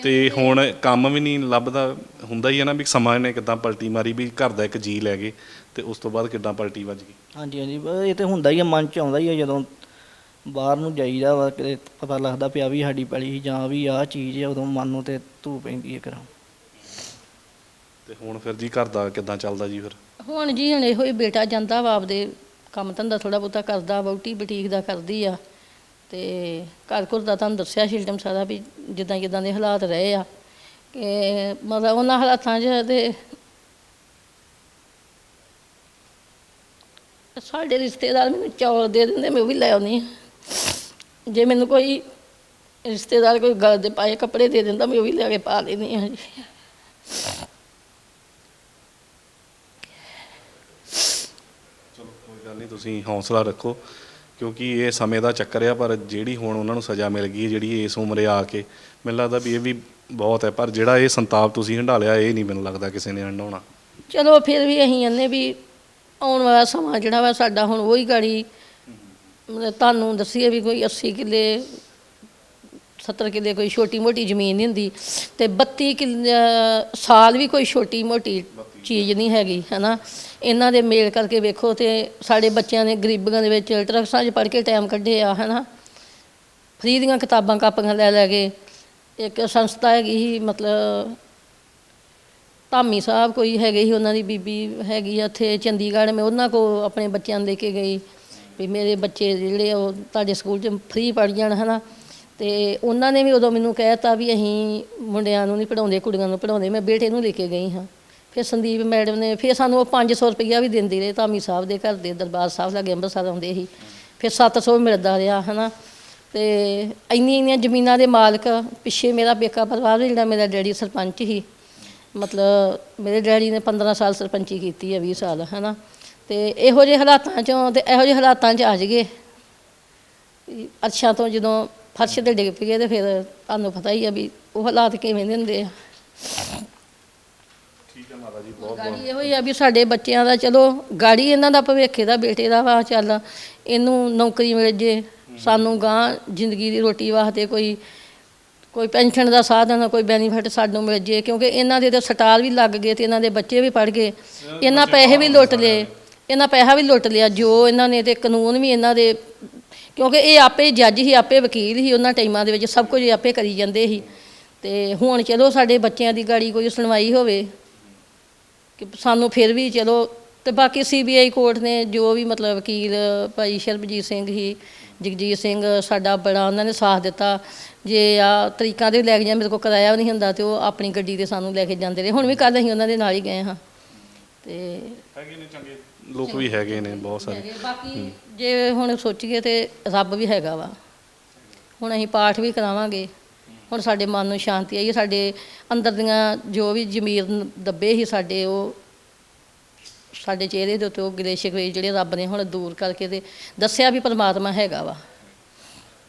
ਤੇ ਹੁਣ ਕੰਮ ਵੀ ਨਹੀਂ ਲੱਭਦਾ। ਹੁੰਦਾ ਹੀ ਹੈ ਨਾ ਵੀ ਸਮਾਂ ਨੇ ਕਿਦਾਂ ਪਲਟੀ ਮਾਰੀ ਵੀ ਘਰ ਦਾ ਇੱਕ ਜੀ ਲੈ ਗਏ। ਤੇ ਉਸ ਤੋਂ ਬਾਅਦ ਕਿਦਾਂ ਪਲਟੀ ਵੱਜ ਗਈ? ਹਾਂਜੀ ਹਾਂਜੀ ਬ- ਇਹ ਤੇ ਹੁੰਦਾ ਹੀ ਆ ਮਨ ਚ ਆਉਂਦਾ ਹੀ ਆ ਜਦੋਂ ਬਾਹਰ ਨੂੰ ਜਾਈਦਾ ਵਾ ਕਿਤੇ ਪਤਾ ਲੱਗਦਾ ਪਿਆ ਵੀ ਸਾਡੀ ਪੈਲੀ ਸੀ ਜਾਂ ਵੀ ਆਹ ਚੀਜ਼ ਹੈ ਉਦੋਂ ਮਨ ਨੂੰ ਤੇ ਧੂ ਪੈਂਦੀ ਹੈ ਕਰਾਂ ਤੇ ਹੁਣ ਫਿਰ ਜੀ ਘਰ ਦਾ ਕਿੱਦਾਂ ਚੱਲਦਾ ਜੀ ਫਿਰ? ਹੁਣ ਜੀ ਹੁਣ ਇਹੋ ਹੀ ਬੇਟਾ ਜਾਂਦਾ ਵਾ ਆਪਦੇ ਕੰਮ ਧੰਦਾ ਥੋੜਾ ਬਹੁਤਾ ਕਰਦਾ ਵਹੁਟੀ ਬੁਟੀਕ ਦਾ ਕਰਦੀ ਆ। ਤੇ ਘਰ ਘਰ ਦਾ ਤੁਹਾਨੂੰ ਦੱਸਿਆ ਸ਼ਿਲਟਮ ਸਾਰਾ ਵੀ ਜਿੱਦਾਂ ਜਿੱਦਾਂ ਦੇ ਹਾਲਾਤ ਰਹੇ ਆ। ਕਿ ਮਤਲਬ ਉਹਨਾਂ ਹਾਲਾਤਾਂ 'ਚ ਤੇ ਸਾਡੇ ਰਿਸ਼ਤੇਦਾਰ ਮੈਨੂੰ ਚੌਲ ਦੇ ਦਿੰਦੇ ਮੈਂ ਉਹ ਵੀ ਲੈ ਆਉਂਦੀ ਹਾਂ। ਜੇ ਮੈਨੂੰ ਕੋਈ ਰਿਸ਼ਤੇਦਾਰ ਕੋਈ ਗਲ ਦੇ ਪਾਏ ਕੱਪੜੇ ਦੇ ਦਿੰਦਾ ਮੈਂ ਉਹ ਵੀ ਲੈ ਕੇ ਪਾ ਲੈਂਦੀ ਹਾਂ ਜੀ। ਚਲੋ ਕੋਈ ਗੱਲ ਨਹੀਂ ਤੁਸੀਂ ਹੌਸਲਾ ਰੱਖੋ ਕਿਉਂਕਿ ਇਹ ਸਮੇਂ ਦਾ ਚੱਕਰ ਆ ਪਰ ਜਿਹੜੀ ਹੁਣ ਉਹਨਾਂ ਨੂੰ ਸਜ਼ਾ ਮਿਲ ਗਈ ਹੈ, ਜਿਹੜੀ ਇਸ ਉਮਰੇ ਆ ਕੇ ਮੈਨੂੰ ਲੱਗਦਾ ਵੀ ਇਹ ਵੀ ਬਹੁਤ ਹੈ ਪਰ ਜਿਹੜਾ ਇਹ ਸੰਤਾਪ ਤੁਸੀਂ ਹੰਡਾਲਿਆ ਇਹ ਨਹੀਂ ਮੈਨੂੰ ਲੱਗਦਾ ਕਿਸੇ ਨੇ ਹੰਡਾਉਣਾ ਚਲੋ ਫਿਰ ਵੀ ਅਸੀਂ ਕਹਿੰਦੇ ਵੀ ਆਉਣ ਵਾਲਾ ਸਮਾਂ ਜਿਹੜਾ ਵਾ ਸਾਡਾ ਹੁਣ ਉਹੀ ਗਾੜੀ ਮਤਲਬ ਤੁਹਾਨੂੰ ਦੱਸੀਏ ਵੀ ਕੋਈ 80 ਕਿੱਲੇ 70 ਕਿੱਲੇ ਕੋਈ ਛੋਟੀ ਮੋਟੀ ਜ਼ਮੀਨ ਨਹੀਂ ਹੁੰਦੀ ਤੇ 32 ਕਿੱਲੇ ਸਾਲ ਵੀ ਕੋਈ ਛੋਟੀ ਮੋਟੀ ਚੀਜ਼ ਨਹੀਂ ਹੈਗੀ, ਹਨਾ? ਇਹਨਾਂ ਦੇ ਮੇਲ ਕਰਕੇ ਵੇਖੋ ਤੇ ਸਾਡੇ ਬੱਚਿਆਂ ਨੇ ਗਰੀਬਾਂ ਦੇ ਵਿੱਚ ਟਰੱਕਸਾਂ 'ਚ ਪੜ੍ਹ ਕੇ ਟਾਈਮ ਕੱਢਿਆ ਆ, ਹਨਾ? ਫਰੀ ਦੀਆਂ ਕਿਤਾਬਾਂ ਕਾਪੀਆਂ ਲੈ ਲੈ ਕੇ ਇੱਕ ਸੰਸਥਾ ਹੈਗੀ ਸੀ, ਮਤਲਬ ਧਾਮੀ ਸਾਹਿਬ ਕੋਈ ਹੈਗੇ ਸੀ, ਉਹਨਾਂ ਦੀ ਬੀਬੀ ਹੈਗੀ ਆ ਉੱਥੇ ਚੰਡੀਗੜ੍ਹ, ਮੈਂ ਉਹਨਾਂ ਕੋ ਆਪਣੇ ਬੱਚਿਆਂ ਨੂੰ ਦੇ ਕੇ ਗਈ। ਵੀ ਮੇਰੇ ਬੱਚੇ ਜਿਹੜੇ ਉਹ ਤੁਹਾਡੇ ਸਕੂਲ 'ਚ ਫ੍ਰੀ ਪੜ੍ਹ ਜਾਣ, ਹਨਾ। ਤੇ ਉਹਨਾਂ ਨੇ ਵੀ ਉਦੋਂ ਮੈਨੂੰ ਕਹਿਤਾ ਵੀ ਅਸੀਂ ਮੁੰਡਿਆਂ ਨੂੰ ਨਹੀਂ ਪੜਾਉਂਦੇ ਕੁੜੀਆਂ ਨੂੰ ਪੜਾਉਂਦੇ ਮੈਂ ਬੇਟੇ ਨੂੰ ਲੈ ਕੇ ਗਈ ਹਾਂ। ਫਿਰ ਸੰਦੀਪ ਮੈਡਮ ਨੇ, ਫਿਰ ਸਾਨੂੰ ਉਹ 500 ਰੁਪਈਆ ਵੀ ਦਿੰਦੇ ਰਹੇ ਧਾਮੀ ਸਾਹਿਬ ਦੇ ਘਰ ਦੇ, ਦਰਬਾਰ ਸਾਹਿਬ ਲਾਗੇ ਅੰਮ੍ਰਿਤਸਰ ਆਉਂਦੇ ਸੀ। ਫਿਰ 700 ਮਿਲਦਾ ਰਿਹਾ, ਹਨਾ। ਤੇ ਇੰਨੀਆਂ ਇੰਨੀਆਂ ਜ਼ਮੀਨਾਂ ਦੇ ਮਾਲਕ ਪਿੱਛੇ ਮੇਰਾ ਬੇਕਾ ਪਰਿਵਾਰ ਵੀ ਜਿਹੜਾ ਮੇਰਾ ਡੈਡੀ ਸਰਪੰਚ ਸੀ। ਮਤਲਬ ਮੇਰੇ ਡੈਡੀ ਨੇ 15 ਸਾਲ ਸਰਪੰਚੀ ਕੀਤੀ ਹੈ 20 ਸਾਲ ਹਨਾ? ਤੇ ਇਹੋ ਜਿਹੇ ਹਾਲਾਤਾਂ ਚੋਂ ਤੇ ਇਹੋ ਜਿਹੇ ਹਾਲਾਤਾਂ 'ਚ ਆ ਜਗੇ। ਅੱਛਾ ਤੋਂ ਜਦੋਂ ਫਰਸ਼ ਤੇ ਡਿੱਗ ਪਈਏ ਤੇ ਫਿਰ ਤੁਹਾਨੂੰ ਪਤਾ ਹੀ ਆ ਵੀ ਉਹ ਹਾਲਾਤ ਕਿਵੇਂ ਦੇ ਹੁੰਦੇ ਆ। ਠੀਕ ਹੈ ਮਾਤਾ ਜੀ ਬਹੁਤ ਗਾੜੀ ਇਹੋ ਹੀ ਆ ਵੀ ਸਾਡੇ ਬੱਚਿਆਂ ਦਾ ਚਲੋ ਗਾੜੀ ਇਹਨਾਂ ਦਾ ਭਵਿੱਖ ਦਾ ਬੇਟੇ ਦਾ ਵਾ ਚੱਲ ਇਹਨੂੰ ਨੌਕਰੀ ਮਿਲ ਜੇ ਸਾਨੂੰ ਗਾਂ ਜ਼ਿੰਦਗੀ ਦੀ ਰੋਟੀ ਵਾਸਤੇ ਕੋਈ ਕੋਈ ਪੈਨਸ਼ਨ ਦਾ ਸਾਧਨ ਕੋਈ ਬੈਨੀਫਿਟ ਸਾਨੂੰ ਮਿਲ ਜੇ ਕਿਉਂਕਿ ਇਹਨਾਂ ਦੇ ਤਾਂ ਸਟਾਲ ਵੀ ਲੱਗ ਗਏ ਤੇ ਇਹਨਾਂ ਦੇ ਬੱਚੇ ਵੀ ਪੜ ਗਏ। ਇਹਨਾਂ ਪੈਸੇ ਵੀ ਲੁੱਟ ਲਏ ਇਹਨਾਂ ਪੈਸਾ ਵੀ ਲੁੱਟ ਲਿਆ ਜੋ ਇਹਨਾਂ ਨੇ ਤੇ ਕਾਨੂੰਨ ਵੀ ਇਹਨਾਂ ਦੇ ਕਿਉਂਕਿ ਇਹ ਆਪੇ ਜੱਜ ਹੀ ਆਪੇ ਵਕੀਲ ਹੀ ਉਹਨਾਂ ਟਾਈਮਾਂ ਦੇ ਵਿੱਚ ਸਭ ਕੁਝ ਆਪੇ ਕਰੀ ਜਾਂਦੇ ਸੀ। ਤੇ ਹੁਣ ਚਲੋ ਸਾਡੇ ਬੱਚਿਆਂ ਦੀ ਗਾੜੀ ਕੋਈ ਸੁਣਵਾਈ ਹੋਵੇ ਕਿ ਸਾਨੂੰ ਫਿਰ ਵੀ ਚਲੋ ਤੇ ਬਾਕੀ ਸੀਬੀਆਈ ਕੋਰਟ ਨੇ ਜੋ ਵੀ ਮਤਲਬ ਵਕੀਲ ਭਾਈ ਸ਼ਰਬਜੀਤ ਸਿੰਘ ਹੀ ਜਗਜੀਤ ਸਿੰਘ ਸਾਡਾ ਬੜਾ ਉਹਨਾਂ ਨੇ ਸਾਥ ਦਿੱਤਾ। ਜੇ ਆ ਤਰੀਕਾਂ ਦੇ ਲੈ ਕੇ ਜਾਂ ਮੇਰੇ ਕੋਲ ਕਿਰਾਇਆ ਵੀ ਨਹੀਂ ਹੁੰਦਾ ਤੇ ਉਹ ਆਪਣੀ ਗੱਡੀ ਤੇ ਸਾਨੂੰ ਲੈ ਕੇ ਜਾਂਦੇ ਰਹੇ। ਹੁਣ ਵੀ ਕੱਲ ਅਸੀਂ ਉਹਨਾਂ ਦੇ ਨਾਲ ਹੀ ਗਏ ਹਾਂ। ਤੇ ਹੈਗੇ ਨੇ ਚੰਗੇ ਲੋਕ ਵੀ ਹੈਗੇ ਨੇ ਬਹੁਤ ਸਾਰੇ। ਬਾਕੀ ਜੇ ਹੁਣ ਸੋਚੀਏ ਤੇ ਰੱਬ ਵੀ ਹੈਗਾ ਵਾ। ਹੁਣ ਅਸੀਂ ਪਾਠ ਵੀ ਕਰਾਵਾਂਗੇ। ਹੁਣ ਸਾਡੇ ਮਨ ਨੂੰ ਸ਼ਾਂਤੀ ਆਈ ਸਾਡੇ ਅੰਦਰ ਦੀਆਂ ਜੋ ਵੀ ਜ਼ਮੀਰ ਦੱਬੇ ਸੀ ਸਾਡੇ ਉਹ ਸਾਡੇ ਚਿਹਰੇ ਦੇ ਉੱਤੇ ਉਹ ਗਿਲੇ ਸ਼ਿਕਵੇ ਜਿਹੜੇ ਰੱਬ ਨੇ ਹੁਣ ਦੂਰ ਕਰਕੇ ਤੇ ਦੱਸਿਆ ਵੀ ਪਰਮਾਤਮਾ ਹੈਗਾ ਵਾ।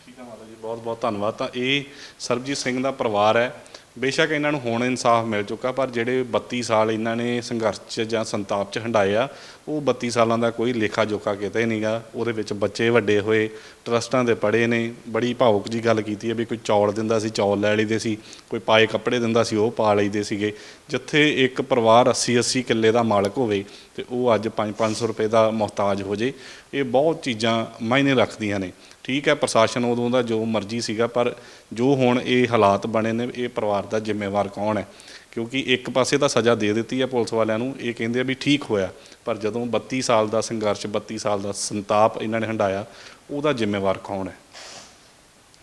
ਠੀਕ ਹੈ ਮਾਤਾ ਜੀ ਬਹੁਤ ਬਹੁਤ ਧੰਨਵਾਦ। ਤਾਂ ਇਹ ਸਰਬਜੀਤ ਸਿੰਘ ਦਾ ਪਰਿਵਾਰ ਹੈ। ਬੇਸ਼ੱਕ ਇਹਨਾਂ ਨੂੰ ਹੁਣ ਇਨਸਾਫ ਮਿਲ ਚੁੱਕਾ, ਪਰ ਜਿਹੜੇ 32 ਸਾਲ ਇਹਨਾਂ ਨੇ ਸੰਘਰਸ਼ 'ਚ ਜਾਂ ਸੰਤਾਪ 'ਚ ਹੰਡਾਏ ਆ, ਉਹ 32 ਸਾਲਾਂ ਦਾ ਕੋਈ ਲੇਖਾ ਜੋਖਾ ਕਿਤੇ ਨਹੀਂਗਾ ਉਹਦੇ ਵਿੱਚ ਬੱਚੇ ਵੱਡੇ ਹੋਏ, ਟਰਸਟਾਂ ਦੇ ਪੜੇ ਨੇ, ਬੜੀ ਭਾਵੁਕ ਜੀ ਗੱਲ ਕੀਤੀ ਹੈ ਵੀ ਕੋਈ ਚੌਲ ਦਿੰਦਾ ਸੀ, ਚੌਲ ਲੈ ਲਈਦੇ ਸੀ, ਕੋਈ ਪਾਏ ਕੱਪੜੇ ਦਿੰਦਾ ਸੀ, ਉਹ ਪਾ ਲਈਦੇ ਸੀਗੇ। ਜਿੱਥੇ ਇੱਕ ਪਰਿਵਾਰ 80 80 ਕਿੱਲੇ ਦਾ ਮਾਲਕ ਹੋਵੇ ਤੇ ਉਹ ਅੱਜ 5 500 ਰੁਪਏ ਦਾ ਮੁਹਤਾਜ ਹੋ ਜੇ, ਇਹ ਬਹੁਤ ਚੀਜ਼ਾਂ ਮਾਇਨੇ ਰੱਖਦੀਆਂ ਨੇ। ਠੀਕ ਹੈ, ਪ੍ਰਸ਼ਾਸਨ ਉਦੋਂ ਦਾ ਜੋ ਮਰਜ਼ੀ ਸੀਗਾ, ਪਰ ਜੋ ਹੁਣ ਇਹ ਹਾਲਾਤ ਬਣੇ ਨੇ, ਇਹ ਪਰਿਵਾਰ ਦਾ ਜ਼ਿੰਮੇਵਾਰ ਕੌਣ ਹੈ? ਕਿਉਂਕਿ ਇੱਕ ਪਾਸੇ ਤਾਂ ਸਜ਼ਾ ਦੇ ਦਿੱਤੀ ਹੈ ਪੁਲਿਸ ਵਾਲਿਆਂ ਨੂੰ, ਇਹ ਕਹਿੰਦੇ ਆ ਵੀ ਠੀਕ ਹੋਇਆ, ਪਰ ਜਦੋਂ 32 ਸਾਲ ਦਾ ਸੰਘਰਸ਼ 32 ਸਾਲ ਦਾ ਸੰਤਾਪ ਇਹਨਾਂ ਨੇ ਹੰਡਾਇਆ, ਉਹਦਾ ਜ਼ਿੰਮੇਵਾਰ ਕੌਣ ਹੈ?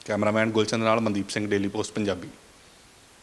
ਕੈਮਰਾਮੈਨ ਗੁਲਚੰਦ ਨਾਲ ਮਨਦੀਪ ਸਿੰਘ, ਡੇਲੀ ਪੋਸਟ, ਪੰਜਾਬੀ।